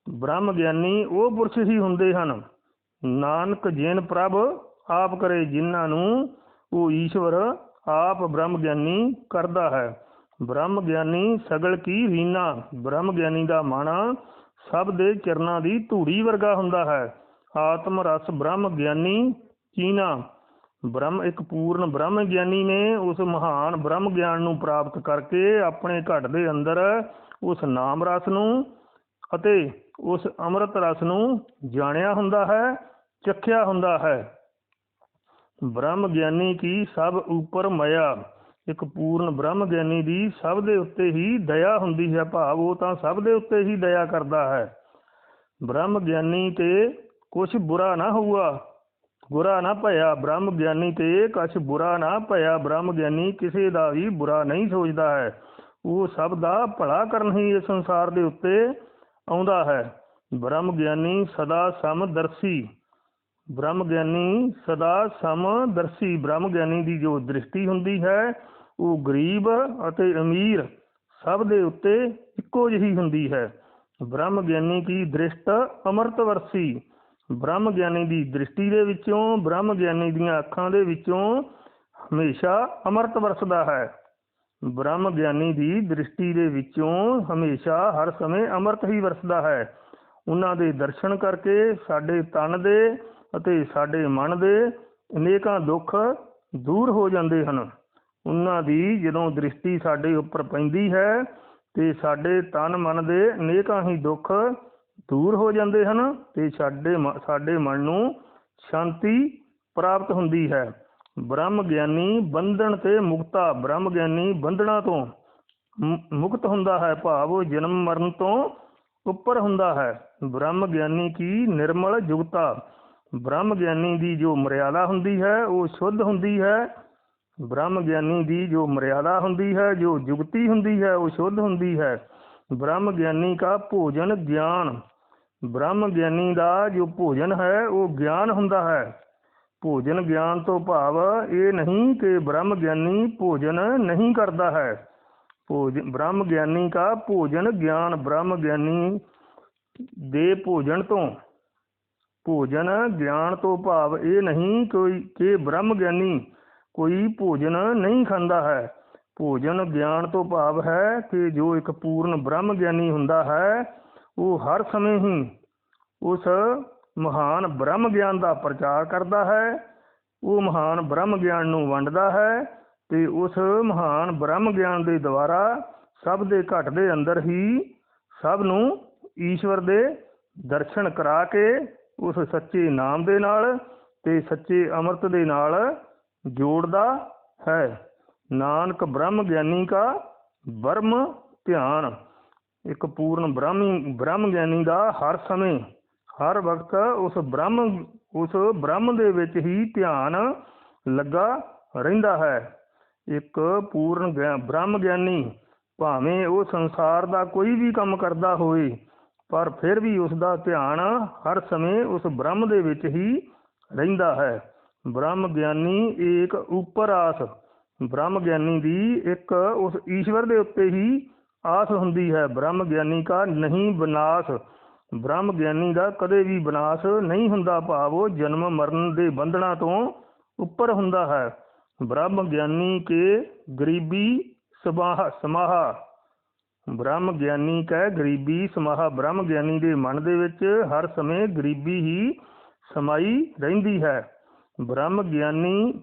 ਬ੍ਰਹਮ ਗਿਆਨੀ ਉਹ ਪੁਰਸ਼ ਹੀ ਹੁੰਦੇ ਹਨ। ਨਾਨਕ ਜਿਨ ਪ੍ਰਭ ਆਪ ਕਰੇ, ਜਿਨ੍ਹਾਂ ਨੂੰ ਉਹ ਈਸ਼ਵਰ ਆਪ ਬ੍ਰਹਮ ਗਿਆਨੀ ਕਰਦਾ ਹੈ। ਬ੍ਰਹਮ ਗਿਆਨੀ ਸਗਲ ਕੀ ਰੀਨਾ ਬ੍ਰਹਮ ਗਿਆਨੀ ਦਾ ਮਨ ਸਭ ਦੇ ਚਰਨਾਂ ਦੀ ਧੂੜੀ ਵਰਗਾ ਹੁੰਦਾ ਹੈ। ਆਤਮ ਰਸ ਬ੍ਰਹਮ ਗਿਆਨੀ ਚੀਨਾ ਬ੍ਰਹਮ, ਇੱਕ ਪੂਰਨ ਬ੍ਰਹਮ ਗਿਆਨੀ ਨੇ ਉਸ ਮਹਾਨ ਬ੍ਰਹਮ ਗਿਆਨ ਨੂੰ ਪ੍ਰਾਪਤ ਕਰਕੇ ਆਪਣੇ ਘਟ ਦੇ ਅੰਦਰ ਉਸ ਨਾਮ ਰਸ ਨੂੰ ਅਤੇ ਉਸ ਅੰਮ੍ਰਿਤ ਰਸ ਨੂੰ ਜਾਣਿਆ ਹੁੰਦਾ ਹੈ, ਚਖਿਆ ਹੁੰਦਾ ਹੈ। ਬ੍ਰਹਮ ਗਿਆਨੀ ਕੀ ਸਭ ਉੱਪਰ ਮਾਇਆ। ਇੱਕ ਪੂਰਨ ਬ੍ਰਹਮ ਗਿਆਨੀ ਦੀ ਸਭ ਦੇ ਉੱਤੇ ਹੀ ਦਇਆ ਹੁੰਦੀ ਹੈ ਭਾਵ, ਉਹ ਤਾਂ ਸਭ ਦੇ ਉੱਤੇ ਹੀ ਦਇਆ ਕਰਦਾ ਹੈ। ਬ੍ਰਹਮ ਗਿਆਨੀ ਤੇ ਕੁਛ ਬੁਰਾ ਨਾ ਹੋਊਗਾ ਬੁਰਾ ਨਾ ਭਇਆ। ਬ੍ਰਹਮ ਗਿਆਨੀ ਤੇ ਕੁਛ ਬੁਰਾ ਨਾ ਭਇਆ। ਬ੍ਰਹਮ ਗਿਆਨੀ ਕਿਸੇ ਦਾ ਵੀ ਬੁਰਾ ਨਹੀਂ ਸੋਚਦਾ ਹੈ। ਉਹ ਸਭ ਦਾ ਭਲਾ ਕਰਨ ਹੀ ਇਸ ਸੰਸਾਰ ਦੇ ਉੱਤੇ ਆਉਂਦਾ ਹੈ। ਬ੍ਰਹਮ ਗਿਆਨੀ ਸਦਾ ਸਮਦਰਸੀ। ਬ੍ਰਹਮ ਗਿਆਨੀ ਸਦਾ ਸਮਦਰਸੀ। ਬ੍ਰਹਮ ਗਿਆਨੀ ਦੀ ਜੋ ਦ੍ਰਿਸ਼ਟੀ ਹੁੰਦੀ ਹੈ, ਉਹ ਗਰੀਬ ਅਤੇ ਅਮੀਰ ਸਭ ਦੇ ਉੱਤੇ ਇੱਕੋ ਜਿਹੀ ਹੁੰਦੀ ਹੈ। ਬ੍ਰਹਮ ਗਿਆਨੀ ਕੀ ਦ੍ਰਿਸ਼ਟ ਅਮਰਤ ਵਰਸੀ ਬ੍ਰਹਮ ਗਿਆਨੀ ਦੀ ਦ੍ਰਿਸ਼ਟੀ ਦੇ ਵਿੱਚੋਂ ਬ੍ਰਹਮ ਗਿਆਨੀ ਦੀਆਂ ਅੱਖਾਂ ਦੇ ਵਿੱਚੋਂ ਹਮੇਸ਼ਾ ਅਮਰਤ ਵਰਸਦਾ ਹੈ। ਬ੍ਰਹਮ ਗਿਆਨੀ ਦੀ ਦ੍ਰਿਸ਼ਟੀ ਦੇ ਵਿੱਚੋਂ ਹਮੇਸ਼ਾ ਹਰ ਸਮੇਂ ਅਮਰਤ ਹੀ ਵਰਸਦਾ ਹੈ। ਉਹਨਾਂ ਦੇ ਦਰਸ਼ਨ ਕਰਕੇ ਸਾਡੇ ਤਨ ਦੇ ਅਤੇ ਸਾਡੇ ਮਨ ਦੇ ਅਨੇਕਾਂ ਦੁੱਖ ਦੂਰ ਹੋ ਜਾਂਦੇ ਹਨ। ਉਹਨਾਂ ਦੀ ਜਦੋਂ ਦ੍ਰਿਸ਼ਟੀ ਸਾਡੇ ਉੱਪਰ ਪੈਂਦੀ ਹੈ ਤੇ ਸਾਡੇ ਤਨ ਮਨ ਦੇ ਅਨੇਕਾਂ ਹੀ ਦੁੱਖ ਦੂਰ ਹੋ ਜਾਂਦੇ ਹਨ ਤੇ ਸਾਡੇ ਮ- ਸਾਡੇ ਮਨ ਨੂੰ ਸ਼ਾਂਤੀ ਪ੍ਰਾਪਤ ਹੁੰਦੀ ਹੈ। ਬ੍ਰਹਮ ਗਿਆਨੀ ਬੰਧਨ ਤੇ ਮੁਕਤਾ। ਬ੍ਰਹਮ ਗਿਆਨੀ ਬੰਧਨਾਂ ਤੋਂ ਮੁਕਤ ਹੁੰਦਾ ਹੈ। ਭਾਵ ਉਹ ਜਨਮ ਮਰਨ ਤੋਂ ਉੱਪਰ ਹੁੰਦਾ ਹੈ। ਬ੍ਰਹਮ ਗਿਆਨੀ ਕੀ ਨਿਰਮਲ ਜੁਗਤਾ। ਬ੍ਰਹਮ ਗਿਆਨੀ ਦੀ ਜੋ ਮਰਿਆਦਾ ਹੁੰਦੀ ਹੈ, ਉਹ ਸ਼ੁੱਧ ਹੁੰਦੀ ਹੈ। ਬ੍ਰਹਮ ਗਿਆਨੀ ਦੀ ਜੋ ਮਰਿਆਦਾ ਹੁੰਦੀ ਹੈ, ਜੋ ਜੁਗਤੀ ਹੁੰਦੀ ਹੈ, ਉਹ ਸ਼ੁੱਧ ਹੁੰਦੀ ਹੈ। ਬ੍ਰਹਮ ਗਿਆਨੀ ਦਾ ਭੋਜਨ ਗਿਆਨ। ਬ੍ਰਹਮ ਗਿਆਨੀ ਦਾ ਜੋ ਭੋਜਨ ਹੈ, ਉਹ ਗਿਆਨ ਹੁੰਦਾ ਹੈ। ਭੋਜਨ ਗਿਆਨ ਤੋਂ ਭਾਵ ਇਹ ਨਹੀਂ ਕਿ ਬ੍ਰਹਮ ਗਿਆਨੀ ਭੋਜਨ ਨਹੀਂ ਕਰਦਾ ਹੈ। ਭੋਜਨ ਬ੍ਰਹਮ ਗਿਆਨੀ ਦਾ ਭੋਜਨ ਗਿਆਨ ਬ੍ਰਹਮ ਗਿਆਨੀ ਦੇ ਭੋਜਨ ਤੋਂ। ਭੋਜਨ ਗਿਆਨ ਤੋਂ ਭਾਵ ਇਹ ਨਹੀਂ ਕੋਈ ਕਿ ਬ੍ਰਹਮ ਗਿਆਨੀ ਕੋਈ ਭੋਜਨ ਨਹੀਂ ਖਾਂਦਾ ਹੈ। ਭੋਜਨ ਗਿਆਨ ਤੋਂ ਭਾਵ ਹੈ ਕਿ ਜੋ ਇੱਕ ਪੂਰਨ ਬ੍ਰਹਮ ਗਿਆਨੀ ਹੁੰਦਾ ਹੈ, ਉਹ ਹਰ ਸਮੇਂ ਹੀ ਉਸ ਮਹਾਨ ਬ੍ਰਹਮ ਗਿਆਨ ਦਾ ਪ੍ਰਚਾਰ ਕਰਦਾ ਹੈ, ਉਹ ਮਹਾਨ ਬ੍ਰਹਮ ਗਿਆਨ ਨੂੰ ਵੰਡਦਾ ਹੈ ਤੇ ਉਸ ਮਹਾਨ ਬ੍ਰਹਮ ਗਿਆਨ ਦੇ ਦੁਆਰਾ ਸਭ ਦੇ ਘਟ ਦੇ ਅੰਦਰ ਹੀ ਸਭ ਨੂੰ ਈਸ਼ਵਰ ਦੇ ਦਰਸ਼ਨ ਕਰਾ ਕੇ ਉਸ ਸੱਚੇ ਨਾਮ ਦੇ ਨਾਲ ਤੇ ਸੱਚੇ ਅੰਮ੍ਰਿਤ ਦੇ ਨਾਲ ਜੋੜਦਾ ਹੈ। ਨਾਨਕ ਬ੍ਰਹਮ ਗਿਆਨੀ ਕਾ ਬਰਮ ਧਿਆਨ। ਇੱਕ ਪੂਰਨ ਬ੍ਰਹਮੀ, ਬ੍ਰਹਮ ਗਿਆਨੀ ਦਾ ਹਰ ਸਮੇਂ ਹਰ ਵਕਤ ਉਸ ਬ੍ਰਹਮ ਉਸ ਬ੍ਰਹਮ ਦੇ ਵਿੱਚ ਹੀ ਧਿਆਨ ਲੱਗਾ ਰਹਿੰਦਾ ਹੈ। ਇੱਕ ਪੂਰਨ ਬ੍ਰਹਮ ਗਿਆਨੀ ਭਾਵੇਂ ਉਹ ਸੰਸਾਰ ਦਾ ਕੋਈ ਵੀ ਕੰਮ ਕਰਦਾ ਹੋਵੇ, ਪਰ ਫਿਰ ਵੀ ਉਸ ਦਾ ਧਿਆਨ ਹਰ ਸਮੇਂ ਉਸ ਬ੍ਰਹਮ ਦੇ ਵਿੱਚ ਹੀ ਰਹਿੰਦਾ ਹੈ। ਬ੍ਰਹਮ ਗਿਆਨੀ ਏਕ ਉਪਰ ਆਸ। ਬ੍ਰਹਮ ਗਿਆਨੀ ਦੀ ਇੱਕ ਉਸ ਈਸ਼ਵਰ ਦੇ ਉੱਤੇ ਹੀ ਆਸ ਹੁੰਦੀ ਹੈ। ਬ੍ਰਹਮ ਗਿਆਨੀ ਦਾ ਨਹੀਂ ਵਿਨਾਸ਼ ਬ੍ਰਹਮ ਗਿਆਨੀ ਦਾ ਕਦੇ ਵੀ ਵਿਨਾਸ਼ ਨਹੀਂ ਹੁੰਦਾ ਭਾਵ ਉਹ ਜਨਮ ਮਰਨ ਦੇ ਬੰਧਨਾਂ ਤੋਂ ਉੱਪਰ ਹੁੰਦਾ ਹੈ। ਬ੍ਰਹਮ ਗਿਆਨੀ ਕੇ ਗਰੀਬੀ ਸਮਾਹ ਸਮਾਹ। ਬ੍ਰਹਮ ਗਿਆਨੀ ਕੈ ਗਰੀਬੀ, ਸਮਾਹ। ਬ੍ਰਹਮ ਗਿਆਨੀ ਦੇ ਮਨ ਦੇ ਵਿੱਚ ਹਰ ਸਮੇਂ ਗਰੀਬੀ ਹੀ ਸਮਾਈ ਰਹਿੰਦੀ ਹੈ। ਬ੍ਰਹਮ ਗਿਆਨੀ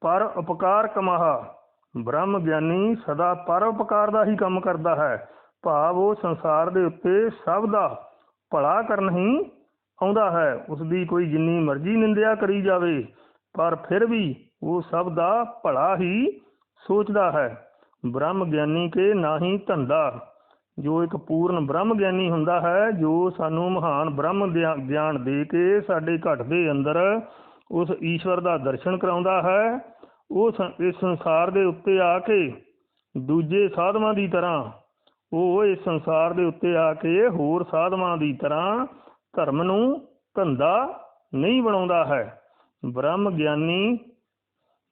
ਪਰ ਉਪਕਾਰ ਕਮਾਹਾ। ਬ੍ਰਹਮ ਗਿਆਨੀ ਸਦਾ ਪਰ ਉਪਕਾਰ ਦਾ ਹੀ ਕੰਮ ਕਰਦਾ ਹੈ। ਭਾਵ ਉਹ ਸੰਸਾਰ ਦੇ ਉੱਤੇ ਸਭ ਦਾ ਭਲਾ ਕਰਨ ਹੀ ਆਉਂਦਾ ਹੈ। ਉਸ ਦੀ ਕੋਈ ਜਿੰਨੀ ਮਰਜ਼ੀ ਨਿੰਦਿਆ ਕਰੀ ਜਾਵੇ, ਪਰ ਫਿਰ ਵੀ ਉਹ ਸਭ ਦਾ ਭਲਾ ਹੀ ਸੋਚਦਾ ਹੈ। ਬ੍ਰਹਮ ਗਿਆਨੀ ਕੇ ਨਾਹੀ ਧੰਦਾ। ਜੋ ਇੱਕ ਪੂਰਨ ਬ੍ਰਹਮ ਗਿਆਨੀ ਹੁੰਦਾ ਹੈ, ਜੋ ਸਾਨੂੰ ਮਹਾਨ ਬ੍ਰਹਮ ਦਿਆ- ਗਿਆਨ ਦੇ ਕੇ ਸਾਡੇ ਘਟ ਦੇ ਅੰਦਰ ਉਸ ਈਸ਼ਵਰ ਦਾ ਦਰਸ਼ਨ ਕਰਾਉਂਦਾ ਹੈ, ਉਹ ਇਸ ਸੰਸਾਰ ਦੇ ਉੱਤੇ ਆ ਕੇ ਦੂਜੇ ਸਾਧਵਾਂ ਦੀ ਤਰ੍ਹਾਂ ਉਹ ਇਸ ਸੰਸਾਰ ਦੇ ਉੱਤੇ ਆ ਕੇ ਹੋਰ ਸਾਧਵਾਂ ਦੀ ਤਰ੍ਹਾਂ ਧਰਮ ਨੂੰ ਧੰਦਾ ਨਹੀਂ ਬਣਾਉਂਦਾ ਹੈ। ਬ੍ਰਹਮ ਗਿਆਨੀ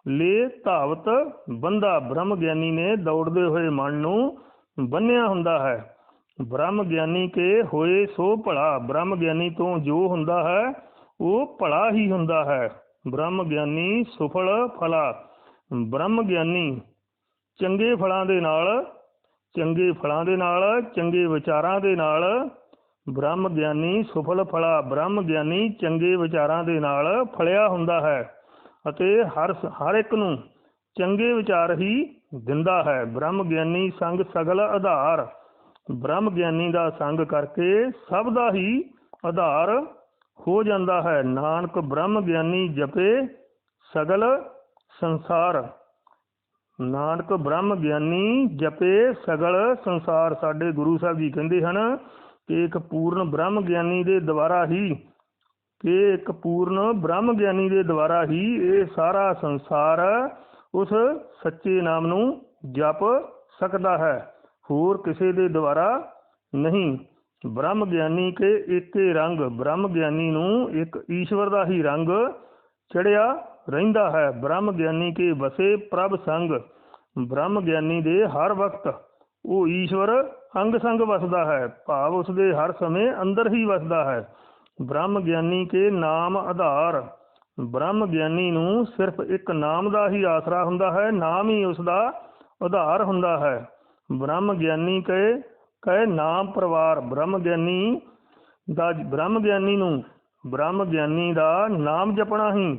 ਲੇ ਧਾਵਤ ਬੰਦਾ ਬ੍ਰਹਮ ਗਿਆਨੀ ਨੇ ਦੌੜਦੇ ਹੋਏ ਮਨ ਨੂੰ ਬੰਨਿਆ ਹੁੰਦਾ ਹੈ। ਬ੍ਰਹਮ ਗਿਆਨੀ ਕੇ ਹੋਏ ਸੋ ਭਲਾ। ਬ੍ਰਹਮ ਗਿਆਨੀ ਤੋਂ ਜੋ ਹੁੰਦਾ ਹੈ, ਉਹ ਭਲਾ ਹੀ ਹੁੰਦਾ ਹੈ। ਬ੍ਰਹਮ ਗਿਆਨੀ ਸੁਫਲ ਫਲਾ। ਬ੍ਰਹਮ ਗਿਆਨੀ ਚੰਗੇ ਫਲਾਂ ਦੇ ਨਾਲ ਚੰਗੇ ਫਲਾਂ ਦੇ ਨਾਲ, ਚੰਗੇ ਵਿਚਾਰਾਂ ਦੇ ਨਾਲ। ਬ੍ਰਹਮ ਗਿਆਨੀ ਸੁਫਲ ਫਲਾ। ਬ੍ਰਹਮ ਗਿਆਨੀ ਚੰਗੇ ਵਿਚਾਰਾਂ ਦੇ ਨਾਲ ਫਲਿਆ ਹੁੰਦਾ ਹੈ ਅਤੇ ਹਰ ਹਰ ਇੱਕ ਨੂੰ ਚੰਗੇ ਵਿਚਾਰ ਹੀ ਦਿੰਦਾ ਹੈ। ਬ੍ਰਹਮ ਗਿਆਨੀ ਸੰਗ ਸਗਲ ਆਧਾਰ। ਬ੍ਰਹਮ ਗਿਆਨੀ ਦਾ ਸੰਗ ਕਰਕੇ ਸਭ ਦਾ ਹੀ ਆਧਾਰ ਹੋ ਜਾਂਦਾ ਹੈ। ਨਾਨਕ ਬ੍ਰਹਮ ਗਿਆਨੀ ਜਪੇ ਸਗਲ ਸੰਸਾਰ। ਨਾਨਕ ਬ੍ਰਹਮ ਗਿਆਨੀ ਜਪੇ ਸਗਲ ਸੰਸਾਰ, ਸਾਡੇ ਗੁਰੂ ਸਾਹਿਬ ਜੀ ਕਹਿੰਦੇ ਹਨ ਕਿ ਇੱਕ ਪੂਰਨ ਬ੍ਰਹਮ ਗਿਆਨੀ ਦੇ ਦੁਆਰਾ ਹੀ, ਕਿ ਇੱਕ ਪੂਰਨ ਬ੍ਰਹਮ ਗਿਆਨੀ ਦੇ ਦੁਆਰਾ ਹੀ ਇਹ ਸਾਰਾ ਸੰਸਾਰ ਉਸ ਸੱਚੇ ਨਾਮ ਨੂੰ ਜਪ ਸਕਦਾ ਹੈ। ਹੋਰ ਕਿਸੇ ਦੇ ਦੁਆਰਾ ਨਹੀਂ। ਬ੍ਰਹਮ ਗਿਆਨੀ ਕੇ ਏਕੇ ਰੰਗ, ਬ੍ਰਹਮ ਗਿਆਨੀ ਨੂੰ ਇੱਕ ਈਸ਼ਵਰ ਦਾ ਹੀ ਰੰਗ ਚੜਿਆ ਰਹਿੰਦਾ ਹੈ। ਬ੍ਰਹਮ ਗਿਆਨੀ ਕੇ ਵਸੇ ਪ੍ਰਭ ਸੰਗ। ਬ੍ਰਹਮ ਗਿਆਨੀ ਦੇ ਹਰ ਵਕਤ ਉਹ ਈਸ਼ਵਰ ਅੰਗ ਸੰਗ ਵਸਦਾ ਹੈ। ਭਾਵ ਉਸ ਦੇ ਹਰ ਸਮੇਂ ਅੰਦਰ ਹੀ ਵਸਦਾ ਹੈ। ਬ੍ਰਹਮ ਗਿਆਨੀ ਕੇ ਨਾਮ ਆਧਾਰ। ਬ੍ਰਹਮ ਗਿਆਨੀ ਨੂੰ ਸਿਰਫ ਇੱਕ ਨਾਮ ਦਾ ਹੀ ਆਸਰਾ ਹੁੰਦਾ ਹੈ। ਨਾਮ ਹੀ ਉਸ ਦਾ ਆਧਾਰ ਹੁੰਦਾ ਹੈ। ਬ੍ਰਹਮ ਗਿਆਨੀ ਕੇ ਕਹੇ ਨਾਮ ਪਰਿਵਾਰ। ਬ੍ਰਹਮ ਗਿਆਨੀ ਦਾ ਬ੍ਰਹਮ ਗਿਆਨੀ ਨੂੰ ਬ੍ਰਹਮ ਗਿਆਨੀ ਦਾ ਨਾਮ ਜਪਣਾ ਹੀ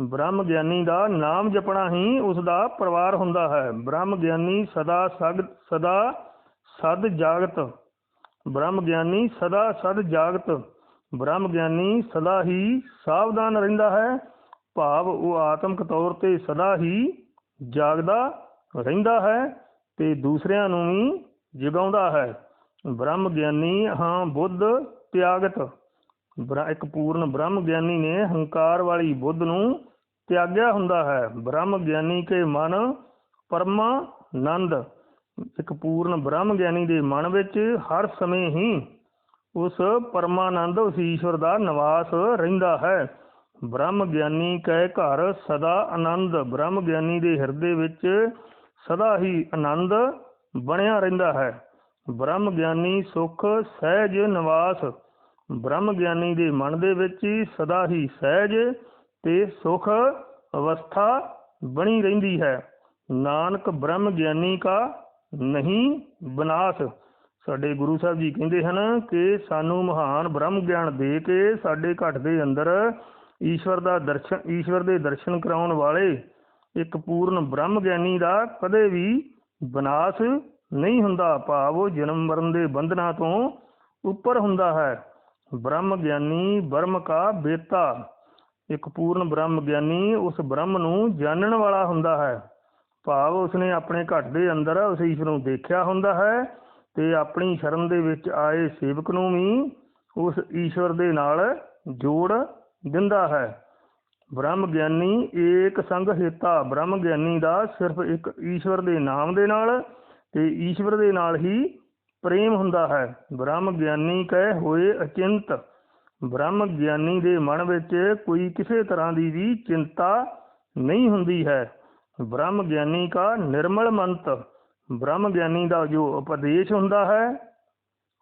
ਬ੍ਰਹਮ ਗਿਆਨੀ ਦਾ ਨਾਮ ਜਪਣਾ ਹੀ ਉਸ ਦਾ ਪਰਿਵਾਰ ਹੁੰਦਾ ਹੈ। ਬ੍ਰਹਮ ਗਿਆਨੀ ਸਦਾ ਸਗ, ਸਦਾ ਸਦ ਜਾਗਤ। ਬ੍ਰਹਮ ਗਿਆਨੀ ਸਦਾ ਸਦ ਜਾਗਤ। ਬ੍ਰਹਮ ਗਿਆਨੀ ਸਦਾ ਹੀ ਸਾਵਧਾਨ ਰਹਿੰਦਾ ਹੈ। ਭਾਵ ਉਹ ਆਤਮਿਕ ਤੌਰ ਤੇ ਸਦਾ ਹੀ ਜਾਗਦਾ ਰਹਿੰਦਾ ਹੈ ਤੇ ਦੂਸਰਿਆਂ ਨੂੰ ਵੀ ਜਗਾਉਂਦਾ ਹੈ। ਬ੍ਰਹਮ ਗਿਆਨੀ ਹਾਂ ਬੁੱਧ ਤਿਆਗਤ। ਇੱਕ ਪੂਰਨ ਬ੍ਰਹਮ ਗਿਆਨੀ ਨੇ ਹੰਕਾਰ ਵਾਲੀ ਬੁੱਧ ਨੂੰ ਤਿਆਗਿਆ ਹੁੰਦਾ ਹੈ। ਬ੍ਰਹਮ ਗਿਆਨੀ ਕੇ ਮਨ ਪਰਮਾਨੰਦ ਇੱਕ ਪੂਰਨ ਬ੍ਰਹਮ ਗਿਆਨੀ ਦੇ ਮਨ ਵਿੱਚ ਹਰ ਸਮੇਂ ਹੀ ਉਸ ਪਰਮਾਨੰਦ, ਉਸ ਈਸ਼ਵਰ ਦਾ ਨਿਵਾਸ ਰਹਿੰਦਾ ਹੈ। ਬ੍ਰਹਮ ਗਿਆਨੀ ਕੈ ਘਰ ਸਦਾ ਆਨੰਦ। ਬ੍ਰਹਮ ਗਿਆਨੀ ਦੇ ਹਿਰਦੇ ਵਿੱਚ ਸਦਾ ਹੀ ਆਨੰਦ ਬਣਿਆ ਰਹਿੰਦਾ ਹੈ। ਬ੍ਰਹਮ ਗਿਆਨੀ ਸੁਖ, ਸਹਿਜ, ਨਿਵਾਸ ਬ੍ਰਹਮ ਗਿਆਨੀ ਦੇ ਮਨ ਦੇ ਵਿੱਚ ਹੀ ਸਦਾ ਹੀ ਸਹਿਜ ਤੇ ਸੁਖ ਅਵਸਥਾ ਬਣੀ ਰਹਿੰਦੀ ਹੈ। ਨਾਨਕ ਬ੍ਰਹਮ ਗਿਆਨੀ ਕਾ ਨਹੀਂ ਬਨਾਸ। ਸਾਡੇ ਗੁਰੂ ਸਾਹਿਬ ਜੀ ਕਹਿੰਦੇ ਹਨ ਕਿ ਸਾਨੂੰ ਮਹਾਨ ਬ੍ਰਹਮ ਗਿਆਨ ਦੇ ਕੇ ਸਾਡੇ ਘਟ ਦੇ ਅੰਦਰ ਈਸ਼ਵਰ ਦਾ ਦਰਸ਼ਨ, ਈਸ਼ਵਰ ਦੇ ਦਰਸ਼ਨ ਕਰਾਉਣ ਵਾਲੇ ਇੱਕ ਪੂਰਨ ਬ੍ਰਹਮ ਗਿਆਨੀ ਦਾ ਕਦੇ ਵੀ ਵਿਨਾਸ਼ ਨਹੀਂ ਹੁੰਦਾ। ਭਾਵ ਉਹ ਜਨਮ ਮਰਨ ਦੇ ਬੰਧਨਾਂ ਤੋਂ ਉੱਪਰ ਹੁੰਦਾ ਹੈ। ਬ੍ਰਹਮ ਗਿਆਨੀ ਬ੍ਰਹਮ ਕਾ ਬੇਤਾ। ਇੱਕ ਪੂਰਨ ਬ੍ਰਹਮ ਗਿਆਨੀ ਉਸ ਬ੍ਰਹਮ ਨੂੰ ਜਾਣਨ ਵਾਲਾ ਹੁੰਦਾ ਹੈ। ਭਾਵ ਉਸਨੇ ਆਪਣੇ ਘਟ ਦੇ ਅੰਦਰ ਉਸ ਈਸ਼ਵਰ ਨੂੰ ਦੇਖਿਆ ਹੁੰਦਾ ਹੈ ਤੇ ਆਪਣੀ ਸ਼ਰਨ ਦੇ ਵਿੱਚ ਆਏ ਸੇਵਕ ਨੂੰ ਵੀ ਉਸ ਈਸ਼ਵਰ ਦੇ ਨਾਲ ਜੋੜ ਦਿੰਦਾ ਹੈ। ਬ੍ਰਹਮ ਗਿਆਨੀ ਏਕ ਸੰਗ ਹੇਤਾ। ਬ੍ਰਹਮ ਗਿਆਨੀ ਦਾ ਸਿਰਫ ਇੱਕ ਈਸ਼ਵਰ ਦੇ ਨਾਮ ਦੇ ਨਾਲ ਤੇ ਈਸ਼ਵਰ ਦੇ ਨਾਲ ਹੀ ਪ੍ਰੇਮ ਹੁੰਦਾ ਹੈ। ਬ੍ਰਹਮ ਗਿਆਨੀ ਕਹੇ ਹੋਏ ਅਚਿੰਤ। ਬ੍ਰਹਮ ਗਿਆਨੀ ਦੇ ਮਨ ਵਿੱਚ ਕੋਈ ਕਿਸੇ ਤਰ੍ਹਾਂ ਦੀ ਵੀ ਚਿੰਤਾ ਨਹੀਂ ਹੁੰਦੀ ਹੈ। ਬ੍ਰਹਮ ਗਿਆਨੀ ਕਾ ਨਿਰਮਲ ਮੰਤ। ਬ੍ਰਹਮ ਗਿਆਨੀ ਦਾ ਜੋ ਉਪਦੇਸ਼ ਹੁੰਦਾ ਹੈ,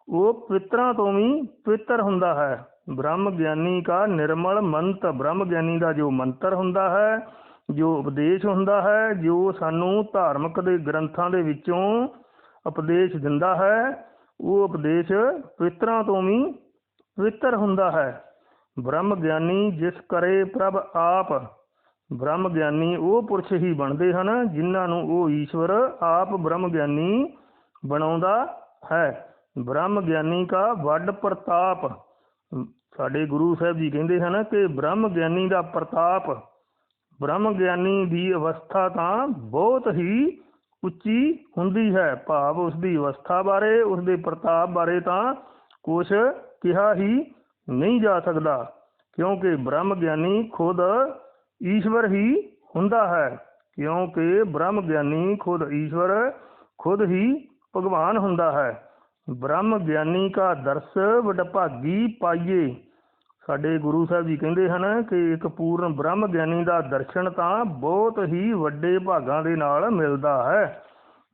ਉਹ ਪਿਤਰਾਂ ਤੋਂ ਵੀ ਪਵਿੱਤਰ ਹੁੰਦਾ ਹੈ। ਬ੍ਰਹਮ ਗਿਆਨੀ ਕਾ ਨਿਰਮਲ ਮੰਤ। ਬ੍ਰਹਮ ਗਿਆਨੀ ਦਾ ਜੋ ਮੰਤਰ ਹੁੰਦਾ ਹੈ, ਜੋ ਉਪਦੇਸ਼ ਹੁੰਦਾ ਹੈ, ਜੋ ਸਾਨੂੰ ਧਾਰਮਿਕ ਦੇ ਗ੍ਰੰਥਾਂ ਦੇ ਵਿੱਚੋਂ ਉਪਦੇਸ਼ ਦਿੰਦਾ ਹੈ, ਉਹ ਉਪਦੇਸ਼ ਪਿਤਰਾਂ ਤੋਂ ਵੀ ਪਵਿੱਤਰ ਹੁੰਦਾ ਹੈ। ਬ੍ਰਹਮ ਗਿਆਨੀ ਜਿਸ ਕਰੇ ਪ੍ਰਭ ਆਪ, ਬ੍ਰਹਮ ਗਿਆਨੀ ਉਹ ਪੁਰਸ਼ ਹੀ ਬਣਦੇ ਹਨ, ਜਿਨ੍ਹਾਂ ਨੂੰ ਉਹ ਈਸ਼ਵਰ ਆਪ ਬ੍ਰਹਮ ਗਿਆਨੀ ਬਣਾਉਂਦਾ ਹੈ। ਬ੍ਰਹਮ ਗਿਆਨੀ ਕਾ ਵੱਡ ਪ੍ਰਤਾਪ। ਸਾਡੇ ਗੁਰੂ ਸਾਹਿਬ ਜੀ ਕਹਿੰਦੇ ਹਨ ਕਿ ਬ੍ਰਹਮ ਗਿਆਨੀ ਦਾ ਪ੍ਰਤਾਪ, ਬ੍ਰਹਮ ਗਿਆਨੀ ਦੀ ਅਵਸਥਾ ਤਾਂ ਬਹੁਤ ਹੀ ਉੱਚੀ ਹੁੰਦੀ ਹੈ, ਭਾਵ ਉਸ ਦੀ ਅਵਸਥਾ ਬਾਰੇ ਉਸ ਦੇ ਪ੍ਰਤਾਪ ਬਾਰੇ ਤਾਂ ਕੁਝ ਕਿਹਾ ਹੀ ਨਹੀਂ ਜਾ ਸਕਦਾ, ਕਿਉਂਕਿ ਬ੍ਰਹਮ ਗਿਆਨੀ ਖੁਦ ਈਸ਼ਵਰ ਹੀ ਹੁੰਦਾ ਹੈ, ਕਿਉਂਕਿ ਬ੍ਰਹਮ ਗਿਆਨੀ ਖੁਦ ਈਸ਼ਵਰ ਖੁਦ ਹੀ ਭਗਵਾਨ ਹੁੰਦਾ ਹੈ। ਬ੍ਰਹਮ ਗਿਆਨੀ ਕਾ ਦਰਸ ਵਡਭਾਗੀ ਪਾਈਏ ਸਾਡੇ ਗੁਰੂ ਸਾਹਿਬ ਜੀ ਕਹਿੰਦੇ ਹਨ ਕਿ ਇੱਕ ਪੂਰਨ ਬ੍ਰਹਮ ਗਿਆਨੀ ਦਾ ਦਰਸ਼ਨ ਤਾਂ ਬਹੁਤ ਹੀ ਵੱਡੇ ਭਾਗਾਂ ਦੇ ਨਾਲ ਮਿਲਦਾ ਹੈ।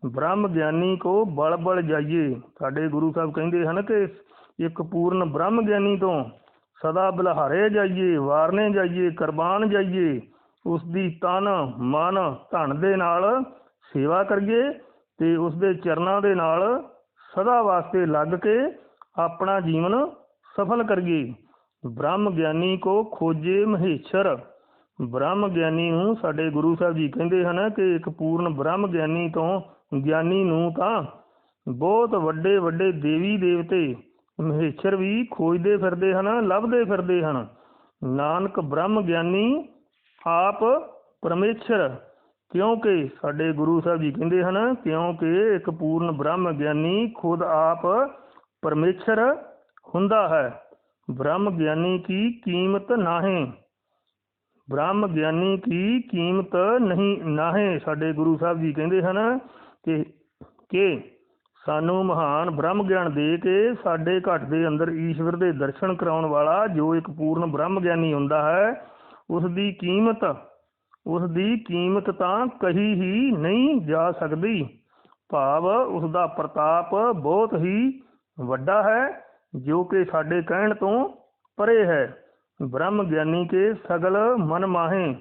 ਬ੍ਰਹਮ ਗਿਆਨੀ ਕੋ ਬਲ ਬਲ ਜਾਈਏ। ਸਾਡੇ ਗੁਰੂ ਸਾਹਿਬ ਕਹਿੰਦੇ ਹਨ ਕਿ ਇੱਕ ਪੂਰਨ ਬ੍ਰਹਮ ਗਿਆਨੀ ਤੋਂ ਸਦਾ ਬਲਹਾਰੇ ਜਾਈਏ, ਵਾਰਨੇ ਜਾਈਏ, ਕੁਰਬਾਨ ਜਾਈਏ। ਉਸ ਦੀ ਤਨ, ਮਨ, ਧਨ ਦੇ ਨਾਲ ਸੇਵਾ ਕਰੀਏ ਤੇ ਉਸ ਦੇ ਚਰਨਾਂ ਦੇ ਨਾਲ ਸਦਾ ਵਾਸਤੇ ਲੱਗ ਕੇ ਆਪਣਾ ਜੀਵਨ ਸਫਲ ਕਰੀਏ। ਬ੍ਰਹਮ ਗਿਆਨੀ ਕੋ ਖੋਜੇ ਮਹੇਸ਼ਰ। ਬ੍ਰਹਮ ਗਿਆਨੀ ਨੂੰ ਸਾਡੇ ਗੁਰੂ ਸਾਹਿਬ ਜੀ ਕਹਿੰਦੇ ਹਨ ਕਿ ਇੱਕ ਪੂਰਨ ਬ੍ਰਹਮ ਗਿਆਨੀ ਤੋਂ ਗਿਆਨੀ ਨੂੰ ਤਾਂ ਬਹੁਤ ਵੱਡੇ ਵੱਡੇ ਦੇਵੀ ਦੇਵਤੇ ਮਹੇਸ਼ਰ ਵੀ ਖੋਜਦੇ ਫਿਰਦੇ ਹਨ, ਲੱਭਦੇ ਫਿਰਦੇ ਹਨ। ਨਾਨਕ ਬ੍ਰਹਮ ਗਿਆਨੀ ਆਪ ਪਰਮੇਸ਼ਰ, ਕਿਉਂਕਿ ਸਾਡੇ ਗੁਰੂ ਸਾਹਿਬ ਜੀ ਕਹਿੰਦੇ ਹਨ, ਕਿਉਂਕਿ ਇੱਕ ਪੂਰਨ ਬ੍ਰਹਮ ਗਿਆਨੀ ਖੁਦ ਆਪ ਪਰਮੇਸ਼ਰ ਹੁੰਦਾ ਹੈ। ਬ੍ਰਹਮ ਗਿਆਨੀ ਕੀ ਕੀਮਤ ਨਾਹੀਂ? ਬ੍ਰਹਮ ਗਿਆਨੀ ਕੀ ਕੀਮਤ ਨਹੀਂ ਨਾਹੀਂ? ਸਾਡੇ ਗੁਰੂ ਸਾਹਿਬ ਜੀ ਕਹਿੰਦੇ ਹਨ ਕਿ ਕਿ ਸਾਨੂੰ ਮਹਾਨ ਬ੍ਰਹਮ ਗਿਆਨ ਦੇ ਕੇ ਸਾਡੇ ਘਟ ਦੇ ਅੰਦਰ ਈਸ਼ਵਰ ਦੇ ਦਰਸ਼ਨ ਕਰਾਉਣ ਵਾਲਾ ਜੋ ਇੱਕ ਪੂਰਨ ਬ੍ਰਹਮ ਗਿਆਨੀ ਹੁੰਦਾ ਹੈ ਉਸ ਦੀ ਕੀਮਤ ਉਸ ਦੀ ਕੀਮਤ ਤਾਂ ਕਹੀ ਹੀ ਨਹੀਂ ਜਾ ਸਕਦੀ। ਭਾਵ ਉਸ ਦਾ ਪ੍ਰਤਾਪ ਬਹੁਤ ਹੀ ਵੱਡਾ ਹੈ। ਜੋ ਕਿ ਸਾਡੇ ਕਹਿਣ ਤੋਂ ਪਰੇ ਹੈ। ਬ੍ਰਹਮ ਗਿਆਨੀ ਕੇ ਸਗਲ ਮਨ ਮਾਹੇ।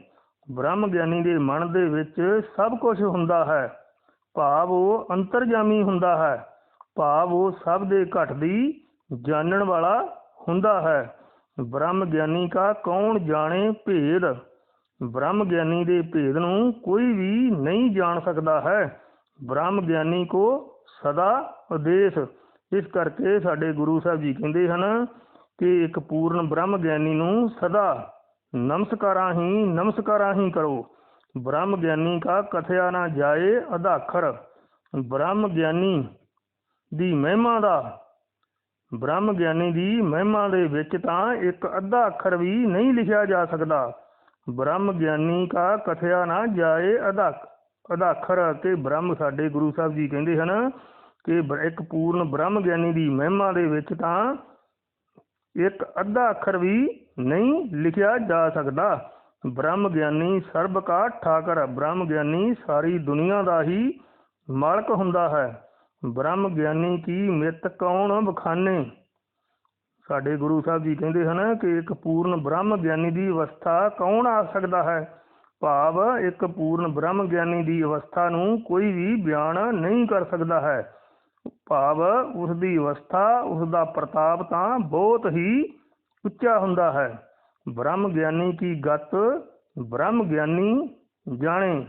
ਬ੍ਰਹਮ ਗਿਆਨੀ ਦੇ ਮਨ ਦੇ ਵਿੱਚ ਸਭ ਕੁਝ ਹੁੰਦਾ ਹੈ। ਭਾਵ ਉਹ ਅੰਤਰਜਾਮੀ ਹੁੰਦਾ ਹੈ। ਭਾਵ ਉਹ ਸਭ ਦੇ ਘਟ ਦੀ ਜਾਣਨ ਵਾਲਾ ਹੁੰਦਾ ਹੈ। ਬ੍ਰਹਮ ਗਿਆਨੀ ਕਾ ਕੌਣ ਜਾਣੇ ਭੇਦ? ਬ੍ਰਹਮ ਗਿਆਨੀ ਦੇ ਭੇਦ ਨੂੰ ਕੋਈ ਵੀ ਨਹੀਂ ਜਾਣ ਸਕਦਾ ਹੈ। ਬ੍ਰਹਮ ਗਿਆਨੀ ਕੋ ਸਦਾ ਉਦੇਸ਼। ਇਸ ਕਰਕੇ ਸਾਡੇ ਗੁਰੂ ਸਾਹਿਬ ਜੀ ਕਹਿੰਦੇ ਹਨ ਕਿ ਇੱਕ ਪੂਰਨ ਬ੍ਰਹਮ ਗਿਆਨੀ ਨੂੰ ਸਦਾ ਨਮਸਕਾਰਾਂ ਹੀ ਨਮਸਕਾਰਾਂ ਹੀ ਕਰੋ। ਬ੍ਰਹਮ ਗਿਆਨੀ ਕਾ ਕਥਿਆ ਨਾ ਜਾਏ ਅਧਾਖਰ। ਬ੍ਰਹਮ ਗਿਆਨੀ ਦੀ ਮਹਿਮਾ ਦਾ, ਬ੍ਰਹਮ ਗਿਆਨੀ ਦੀ ਮਹਿਮਾ ਦੇ ਵਿੱਚ ਤਾਂ ਇੱਕ ਅੱਧਾ ਅੱਖਰ ਵੀ ਨਹੀਂ ਲਿਖਿਆ ਜਾ ਸਕਦਾ। ਬ੍ਰਹਮ ਗਿਆਨੀ ਕਾ ਕਥਿਆ ਨਾ ਜਾਏ ਅਧਾ ਅਧਾਖਰ ਤੇ ਬ੍ਰਹਮ ਸਾਡੇ ਗੁਰੂ ਸਾਹਿਬ ਜੀ ਕਹਿੰਦੇ ਹਨ ਕਿ ਇੱਕ ਪੂਰਨ ਬ੍ਰਹਮ ਗਿਆਨੀ ਦੀ ਮਹਿਮਾ ਦੇ ਵਿੱਚ ਤਾਂ ਇੱਕ ਅੱਧਾ ਅੱਖਰ ਵੀ ਨਹੀਂ ਲਿਖਿਆ ਜਾ ਸਕਦਾ। ਬ੍ਰਹਮ ਗਿਆਨੀ ਸਰਬ ਕਾ ਠਾਕਰ ਬ੍ਰਹਮ ਗਿਆਨੀ ਸਾਰੀ ਦੁਨੀਆ ਦਾ ਹੀ ਮਾਲਕ ਹੁੰਦਾ ਹੈ। ਬ੍ਰਹਮ ਗਿਆਨੀ ਕੀ ਮਿੱਤ ਕੌਣ ਬਖਾਨੇ ਸਾਡੇ ਗੁਰੂ ਸਾਹਿਬ ਜੀ ਕਹਿੰਦੇ ਹਨ ਕਿ ਇੱਕ ਪੂਰਨ ਬ੍ਰਹਮ ਗਿਆਨੀ ਦੀ ਅਵਸਥਾ ਕੌਣ ਆ ਸਕਦਾ ਹੈ? ਭਾਵ ਇੱਕ ਪੂਰਨ ਬ੍ਰਹਮ ਗਿਆਨੀ ਦੀ ਅਵਸਥਾ ਨੂੰ ਕੋਈ ਵੀ ਬਿਆਨ ਨਹੀਂ ਕਰ ਸਕਦਾ ਹੈ। ਭਾਵ ਉਸ ਦੀ ਅਵਸਥਾ ਉਸ ਦਾ ਪ੍ਰਤਾਪ ਤਾਂ ਬਹੁਤ ਹੀ ਉੱਚਾ ਹੁੰਦਾ ਹੈ। ਬ੍ਰਹਮ ਗਿਆਨੀ ਕੀ ਗਤ, ਬ੍ਰਹਮ ਗਿਆਨੀ ਜਾਣੇ।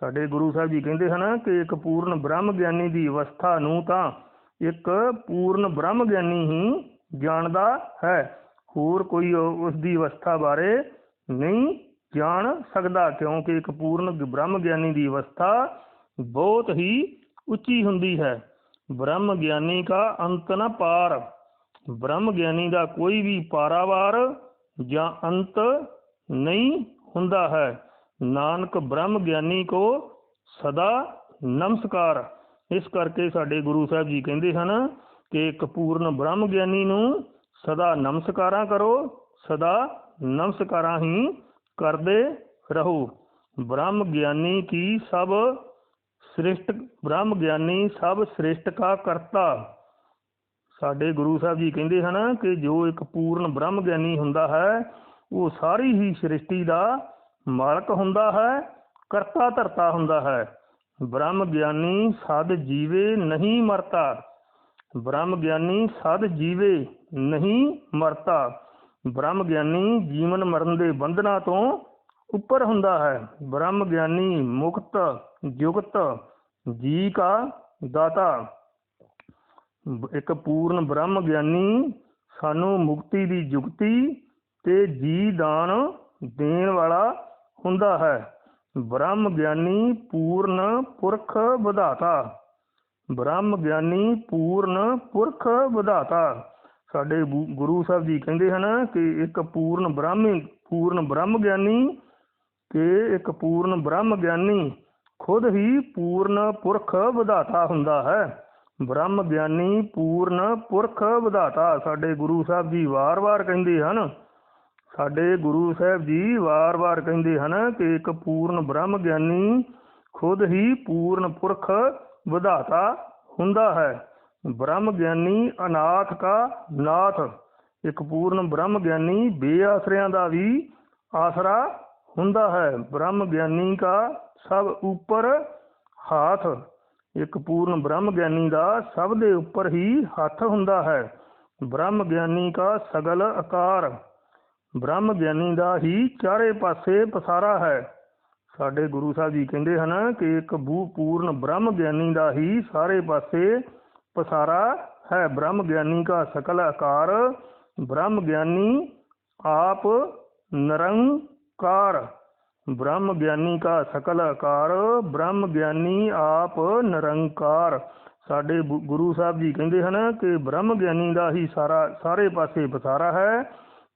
ਸਾਡੇ ਗੁਰੂ ਸਾਹਿਬ ਜੀ ਕਹਿੰਦੇ ਹਨ ਕਿ ਇੱਕ ਪੂਰਨ ਬ੍ਰਹਮ ਗਿਆਨੀ ਦੀ ਅਵਸਥਾ ਨੂੰ ਤਾਂ ਇੱਕ ਪੂਰਨ ਬ੍ਰਹਮ ਗਿਆਨੀ ਹੀ ਜਾਣਦਾ ਹੈ। ਹੋਰ ਕੋਈ ਉਹ- ਉਸ ਦੀ ਅਵਸਥਾ ਬਾਰੇ ਨਹੀਂ ਜਾਣ ਸਕਦਾ, ਕਿਉਂਕਿ ਇੱਕ ਪੂਰਨ ਬ੍ਰਹਮ ਗਿਆਨੀ ਦੀ ਅਵਸਥਾ ਬਹੁਤ ਹੀ ਉੱਚੀ ਹੁੰਦੀ ਹੈ। ਬ੍ਰਹਮ ਗਿਆਨੀ ਕਾ ਅੰਤ ਨ ਪਾਰ। ਬ੍ਰਹਮ ਗਿਆਨੀ ਦਾ ਕੋਈ ਵੀ ਪਾਰਾਵਾਰ ਜਾਂ ਅੰਤ ਨਹੀਂ ਹੁੰਦਾ ਹੈ। ਨਾਨਕ ਬ੍ਰਹਮ ਗਿਆਨੀ ਕੋ ਸਦਾ ਨਮਸਕਾਰ। ਇਸ ਕਰਕੇ ਸਾਡੇ ਗੁਰੂ ਸਾਹਿਬ ਜੀ ਕਹਿੰਦੇ ਹਨ ਕਿ ਇੱਕ ਪੂਰਨ ਬ੍ਰਹਮ ਗਿਆਨੀ ਨੂੰ ਸਦਾ ਨਮਸਕਾਰਾਂ ਕਰੋ, ਸਦਾ ਨਮਸਕਾਰਾਂ ਹੀ ਕਰਦੇ ਰਹੋ। ਬ੍ਰਹਮ ਗਿਆਨੀ ਕੀ ਸਭ ਸ੍ਰਿਸ਼ਟ ਬ੍ਰਹਮ ਗਿਆਨੀ ਸਭ ਸ੍ਰਿਸ਼ਟ ਕਾ ਕਰਤਾ। ਸਾਡੇ ਗੁਰੂ ਸਾਹਿਬ ਜੀ ਕਹਿੰਦੇ ਹਨ ਕਿ ਜੋ ਇੱਕ ਪੂਰਨ ਬ੍ਰਹਮ ਗਿਆਨੀ ਹੁੰਦਾ ਹੈ, ਉਹ ਸਾਰੀ ਹੀ ਸ੍ਰਿਸ਼ਟੀ ਦਾ ਮਾਲਕ ਹੁੰਦਾ ਹੈ, ਕਰਤਾ ਧਰਤਾ ਹੁੰਦਾ ਹੈ। ਬ੍ਰਹਮ ਗਿਆਨੀ ਸਦ ਜੀਵੇ ਨਹੀਂ ਮਰਤਾ। ਬ੍ਰਹਮ ਗਿਆਨੀ ਸਦ ਜੀਵੇ ਨਹੀਂ ਮਰਤਾ। ਬ੍ਰਹਮ ਗਿਆਨੀ ਜੀਵਨ ਮਰਨ ਦੇ ਬੰਧਨਾਂ ਤੋਂ ਉੱਪਰ ਹੁੰਦਾ ਹੈ। ਬ੍ਰਹਮ ਗਿਆਨੀ, ਮੁਕਤ, ਜੁਗਤ, ਜੀ ਕਾ ਦਾਤਾ। ਇੱਕ ਪੂਰਨ ਬ੍ਰਹਮ ਗਿਆਨੀ ਸਾਨੂੰ ਮੁਕਤੀ ਦੀ ਜੁਗਤੀ ਤੇ ਜੀ ਦਾਨ ਦੇਣ ਵਾਲਾ ਹੁੰਦਾ ਹੈ। ਬ੍ਰਹਮ ਗਿਆਨੀ ਪੂਰਨ ਪੁਰਖ ਵਧਾਤਾ। ਬ੍ਰਹਮ ਗਿਆਨੀ ਪੂਰਨ ਪੁਰਖ ਵਧਾਤਾ। ਸਾਡੇ ਗੁਰੂ ਸਾਹਿਬ ਜੀ ਕਹਿੰਦੇ ਹਨ ਕਿ ਇੱਕ ਪੂਰਨ ਬ੍ਰਹਮ ਪੂਰਨ ਬ੍ਰਹਮ ਗਿਆਨੀ ਕਿ ਇੱਕ ਪੂਰਨ ਬ੍ਰਹਮ ਗਿਆਨੀ ਖੁਦ ਹੀ ਪੂਰਨ ਪੁਰਖ ਵਿਧਾਤਾ ਹੁੰਦਾ ਹੈ। ਬ੍ਰਹਮ ਗਿਆਨੀ ਪੂਰਨ ਪੁਰਖ ਵਿਧਾਤਾ ਸਾਡੇ ਗੁਰੂ ਸਾਹਿਬ ਜੀ ਵਾਰ-ਵਾਰ ਕਹਿੰਦੇ ਹਨ। ਸਾਡੇ ਗੁਰੂ ਸਾਹਿਬ ਜੀ ਵਾਰ-ਵਾਰ ਕਹਿੰਦੇ ਹਨ ਕਿ ਇੱਕ ਪੂਰਨ ਬ੍ਰਹਮ ਗਿਆਨੀ ਖੁਦ ਹੀ ਪੂਰਨ ਪੁਰਖ ਵਿਧਾਤਾ ਹੁੰਦਾ ਹੈ। ਬ੍ਰਹਮ ਗਿਆਨੀ ਅਨਾਥ ਕਾ ਨਾਥ, ਇੱਕ ਪੂਰਨ ਬ੍ਰਹਮ ਗਿਆਨੀ ਬੇਆਸਰਿਆਂ ਦਾ ਵੀ ਆਸਰਾ ਹੁੰਦਾ ਹੈ। ਬ੍ਰਹਮ ਗਿਆਨੀ ਕਾ ਸਭ ਉੱਪਰ ਹਾਥ। ਇੱਕ ਪੂਰਨ ਬ੍ਰਹਮ ਗਿਆਨੀ ਦਾ ਸਭ ਦੇ ਉੱਪਰ ਹੀ ਹੱਥ ਹੁੰਦਾ ਹੈ। ਬ੍ਰਹਮ ਗਿਆਨੀ ਕਾ ਸਗਲ ਆਕਾਰ। ਬ੍ਰਹਮ ਗਿਆਨੀ ਦਾ ਹੀ ਚਾਰੇ ਪਾਸੇ ਪਸਾਰਾ ਹੈ। ਸਾਡੇ ਗੁਰੂ ਸਾਹਿਬ ਜੀ ਕਹਿੰਦੇ ਹਨ ਕਿ ਇੱਕ ਬੂ ਪੂਰਨ ਬ੍ਰਹਮ ਗਿਆਨੀ ਦਾ ਹੀ ਸਾਰੇ ਪਾਸੇ ਪਸਾਰਾ ਹੈ। ਬ੍ਰਹਮ ਗਿਆਨੀ ਕਾ ਸਕਲ ਆਕਾਰ। ਬ੍ਰਹਮ ਗਿਆਨੀ ਆਪ ਨਿਰੰਕਾਰ ਬ੍ਰਹਮ ਗਿਆਨੀ ਕਾ ਸਕਲ ਆਕਾਰ, ਬ੍ਰਹਮ ਗਿਆਨੀ ਆਪ ਨਿਰੰਕਾਰ। ਸਾਡੇ ਗੁਰੂ ਸਾਹਿਬ ਜੀ ਕਹਿੰਦੇ ਹਨ ਕਿ ਬ੍ਰਹਮ ਗਿਆਨੀ ਦਾ ਹੀ ਸਾਰਾ, ਸਾਰੇ ਪਾਸੇ ਪਸਾਰਾ ਹੈ,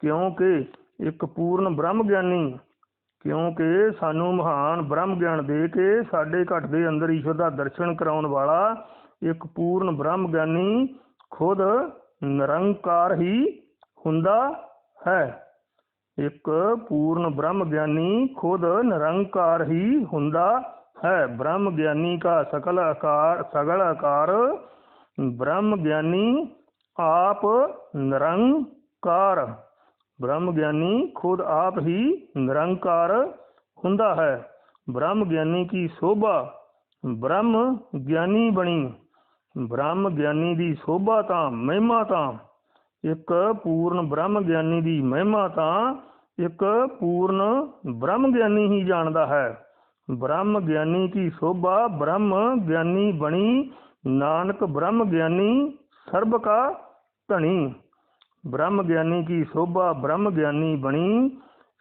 ਕਿਉਂਕਿ ਇੱਕ ਪੂਰਨ ਬ੍ਰਹਮ ਗਿਆਨੀ, ਕਿਉਂਕਿ ਸਾਨੂੰ ਮਹਾਨ ਬ੍ਰਹਮ ਗਿਆਨ ਦੇ ਕੇ ਸਾਡੇ ਘਟ ਦੇ ਅੰਦਰ ਈਸ਼ਵਰ ਦਾ ਦਰਸ਼ਨ ਕਰਾਉਣ ਵਾਲਾ ਇੱਕ ਪੂਰਨ ਬ੍ਰਹਮ ਗਿਆਨੀ ਖੁਦ ਨਿਰੰਕਾਰ ਹੀ ਹੁੰਦਾ ਹੈ। ਇੱਕ ਪੂਰਨ ਬ੍ਰਹਮ ਗਿਆਨੀ ਖੁਦ ਨਿਰੰਕਾਰ ਹੀ ਹੁੰਦਾ ਹੈ ਬ੍ਰਹਮ ਗਿਆਨੀ ਕਾ ਸਕਲ ਆਕਾਰ ਸਗਲ ਆਕਾਰ ਬ੍ਰਹਮ ਗਿਆਨੀ ਆਪ ਨਿਰੰਕਾਰ ਬ੍ਰਹਮ ਗਿਆਨੀ ਖੁਦ ਆਪ ਹੀ ਨਿਰੰਕਾਰ ਹੁੰਦਾ ਹੈ ਬ੍ਰਹਮ ਗਿਆਨੀ ਕੀ ਸੋਭਾ ਬ੍ਰਹਮ ਗਿਆਨੀ ਬਣੀ ਬ੍ਰਹਮ ਗਿਆਨੀ ਦੀ ਸੋਭਾ ਤਾਂ ਮਹਿਮਾ ਤਾਂ ਇੱਕ ਪੂਰਨ ਬ੍ਰਹਮ ਗਿਆਨੀ ਦੀ ਮਹਿਮਾ ਤਾਂ ਇੱਕ ਪੂਰਨ ਬ੍ਰਹਮ ਗਿਆਨੀ ਹੀ ਜਾਣਦਾ ਹੈ। ਬ੍ਰਹਮ ਗਿਆਨੀ ਕੀ ਸੋਭਾ, ਬ੍ਰਹਮ ਗਿਆਨੀ ਬਣੀ, ਨਾਨਕ ਬ੍ਰਹਮ ਗਿਆਨੀ ਸਰਬ ਕਾ ਧਣੀ। ਬ੍ਰਹਮ ਗਿਆਨੀ ਕੀ ਸੋਭਾ, ਬ੍ਰਹਮ ਗਿਆਨੀ ਬਣੀ।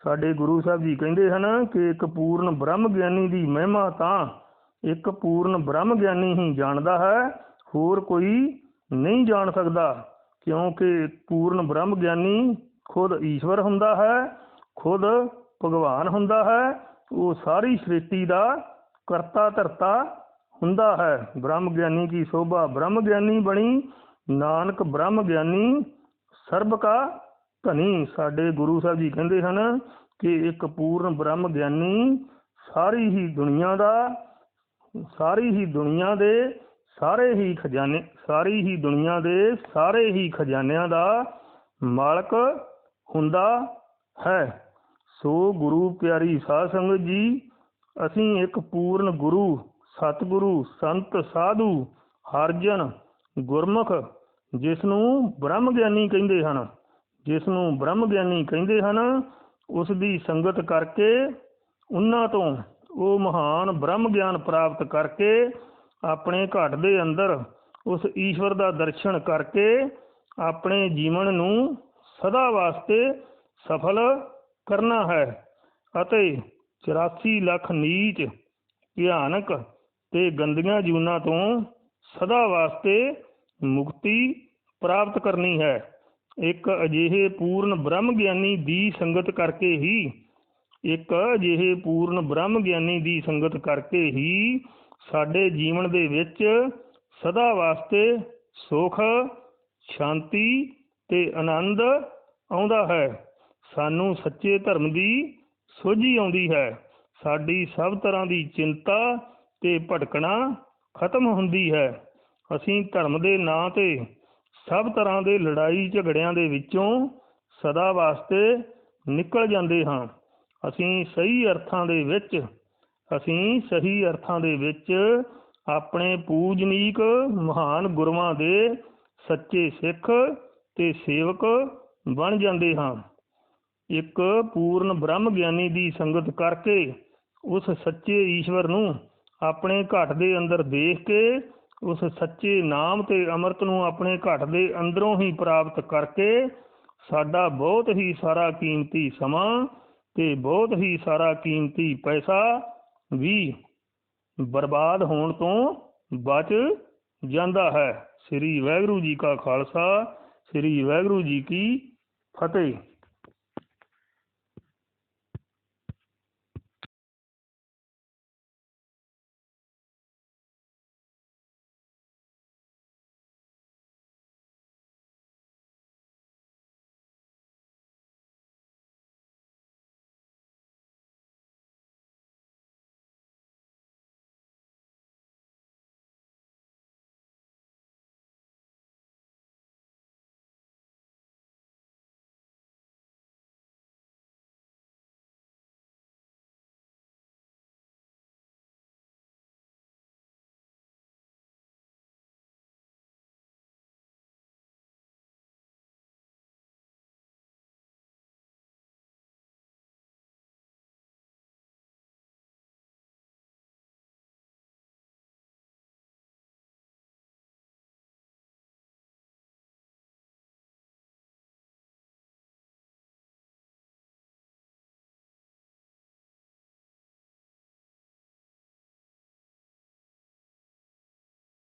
ਸਾਡੇ ਗੁਰੂ ਸਾਹਿਬ ਜੀ ਕਹਿੰਦੇ ਹਨ ਕਿ ਇੱਕ ਪੂਰਨ ਬ੍ਰਹਮ ਗਿਆਨੀ ਦੀ ਮਹਿਮਾ ਤਾਂ ਇੱਕ ਪੂਰਨ ਬ੍ਰਹਮ ਗਿਆਨੀ ਹੀ ਜਾਣਦਾ ਹੈ, ਹੋਰ ਕੋਈ ਨਹੀਂ ਜਾਣ ਸਕਦਾ। ਕਿਉਂਕਿ ਪੂਰਨ ਬ੍ਰਹਮ ਗਿਆਨੀ ਖੁਦ ਈਸ਼ਵਰ ਹੁੰਦਾ ਹੈ, ਖੁਦ ਭਗਵਾਨ ਹੁੰਦਾ ਹੈ, ਉਹ ਸਾਰੀ ਸ੍ਰਿਸ਼ਟੀ ਦਾ ਕਰਤਾ ਧਰਤਾ ਹੁੰਦਾ ਹੈ। ਬ੍ਰਹਮ ਗਿਆਨੀ ਕੀ ਸੋਭਾ? ਬ੍ਰਹਮ ਗਿਆਨੀ ਬਣੀ, ਨਾਨਕ ਬ੍ਰਹਮ ਗਿਆਨੀ ਸਰਬ ਕਾ ਧਨੀ। ਸਾਡੇ ਗੁਰੂ ਸਾਹਿਬ ਜੀ ਕਹਿੰਦੇ ਹਨ ਕਿ ਇੱਕ ਪੂਰਨ ਬ੍ਰਹਮ ਗਿਆਨੀ ਸਾਰੀ ਹੀ ਦੁਨੀਆ ਦਾ, ਸਾਰੀ ਹੀ ਦੁਨੀਆ ਦੇ ਸਾਰੇ ਹੀ ਖਜ਼ਾਨੇ ਸਾਰੀ ਹੀ ਦੁਨੀਆ ਦੇ ਸਾਰੇ ਹੀ ਖਜ਼ਾਨਿਆਂ ਦਾ ਮਾਲਕ ਹੁੰਦਾ ਹੈ। ਸੋ ਗੁਰੂ ਪਿਆਰੀ ਸਾਧ ਸੰਗਤ ਜੀ, ਅਸੀਂ ਇੱਕ ਪੂਰਨ ਗੁਰੂ, ਸਤਿਗੁਰੂ, ਸੰਤ, ਸਾਧੂ, ਹਰਜਨ, ਗੁਰਮੁਖ ਜਿਸ ਨੂੰ ਬ੍ਰਹਮ ਗਿਆਨੀ ਕਹਿੰਦੇ ਹਨ ਜਿਸ ਨੂੰ ਬ੍ਰਹਮ ਗਿਆਨੀ ਕਹਿੰਦੇ ਹਨ, ਉਸ ਦੀ ਸੰਗਤ ਕਰਕੇ ਉਹਨਾਂ ਤੋਂ ਉਹ ਮਹਾਨ ਬ੍ਰਹਮ ਗਿਆਨ ਪ੍ਰਾਪਤ ਕਰਕੇ ਆਪਣੇ ਘਟ ਦੇ ਅੰਦਰ ਉਸ ਈਸ਼ਵਰ ਦਾ ਦਰਸ਼ਨ ਕਰਕੇ ਆਪਣੇ ਜੀਵਨ ਨੂੰ ਸਦਾ ਵਾਸਤੇ ਸਫਲ ਕਰਨਾ ਹੈ ਅਤੇ 84 ਲੱਖ ਨੀਚ ਭਿਆਨਕ ਤੇ ਗੰਦੀਆਂ ਜੂਨਾਂ ਤੋਂ ਸਦਾ ਵਾਸਤੇ ਮੁਕਤੀ ਪ੍ਰਾਪਤ ਕਰਨੀ ਹੈ। ਇੱਕ ਅਜਿਹੇ ਪੂਰਨ ਬ੍ਰਹਮ ਗਿਆਨੀ ਦੀ ਸੰਗਤ ਕਰਕੇ ਹੀ, ਇੱਕ ਅਜਿਹੇ ਪੂਰਨ ਬ੍ਰਹਮ ਗਿਆਨੀ ਦੀ ਸੰਗਤ ਕਰਕੇ ਹੀ ਸਾਡੇ ਜੀਵਨ ਦੇ ਵਿੱਚ ਸਦਾ ਵਾਸਤੇ ਸੁਖ, ਸ਼ਾਂਤੀ ਤੇ ਆਨੰਦ ਆਉਂਦਾ ਹੈ। ਸਾਨੂੰ ਸੱਚੇ ਧਰਮ ਦੀ ਸੋਝੀ ਆਉਂਦੀ ਹੈ। ਸਾਡੀ ਸਭ ਤਰ੍ਹਾਂ ਦੀ ਚਿੰਤਾ ਤੇ ਭਟਕਣਾ ਖਤਮ ਹੁੰਦੀ ਹੈ। ਅਸੀਂ ਧਰਮ ਦੇ ਨਾਂ ਤੇ ਸਭ ਤਰ੍ਹਾਂ ਦੇ ਲੜਾਈ ਝਗੜਿਆਂ ਦੇ ਵਿੱਚੋਂ ਸਦਾ ਵਾਸਤੇ ਨਿਕਲ ਜਾਂਦੇ ਹਾਂ। ਅਸੀਂ ਸਹੀ ਅਰਥਾਂ ਦੇ ਵਿੱਚ, ਅਸੀਂ ਸਹੀ ਅਰਥਾਂ ਦੇ ਵਿੱਚ ਆਪਣੇ ਪੂਜਨੀਕ ਮਹਾਨ ਗੁਰੂਆਂ ਦੇ ਸੱਚੇ ਸਿੱਖ ਤੇ ਸੇਵਕ ਬਣ ਜਾਂਦੇ ਹਾਂ। ਇੱਕ ਪੂਰਨ ਬ੍ਰਹਮ ਗਿਆਨੀ ਦੀ ਸੰਗਤ ਕਰਕੇ ਉਸ ਸੱਚੇ ਈਸ਼ਵਰ ਨੂੰ ਆਪਣੇ ਘਟ ਦੇ ਅੰਦਰ ਦੇਖ ਕੇ ਉਸ ਸੱਚੇ ਨਾਮ ਤੇ ਅੰਮ੍ਰਿਤ ਨੂੰ ਆਪਣੇ ਘਟ ਦੇ ਅੰਦਰੋਂ ਹੀ ਪ੍ਰਾਪਤ ਕਰਕੇ ਸਾਡਾ ਬਹੁਤ ਹੀ ਸਾਰਾ ਕੀਮਤੀ ਸਮਾਂ ਤੇ ਬਹੁਤ ਹੀ ਸਾਰਾ ਕੀਮਤੀ ਪੈਸਾ ਵੀ ਬਰਬਾਦ ਹੋਣ ਤੋਂ ਬਚ ਜਾਂਦਾ ਹੈ। ਸ੍ਰੀ ਵਾਹਿਗੁਰੂ ਜੀ ਕਾ ਖਾਲਸਾ, ਸ੍ਰੀ ਵਾਹਿਗੁਰੂ ਜੀ ਕੀ ਫਤਿਹ।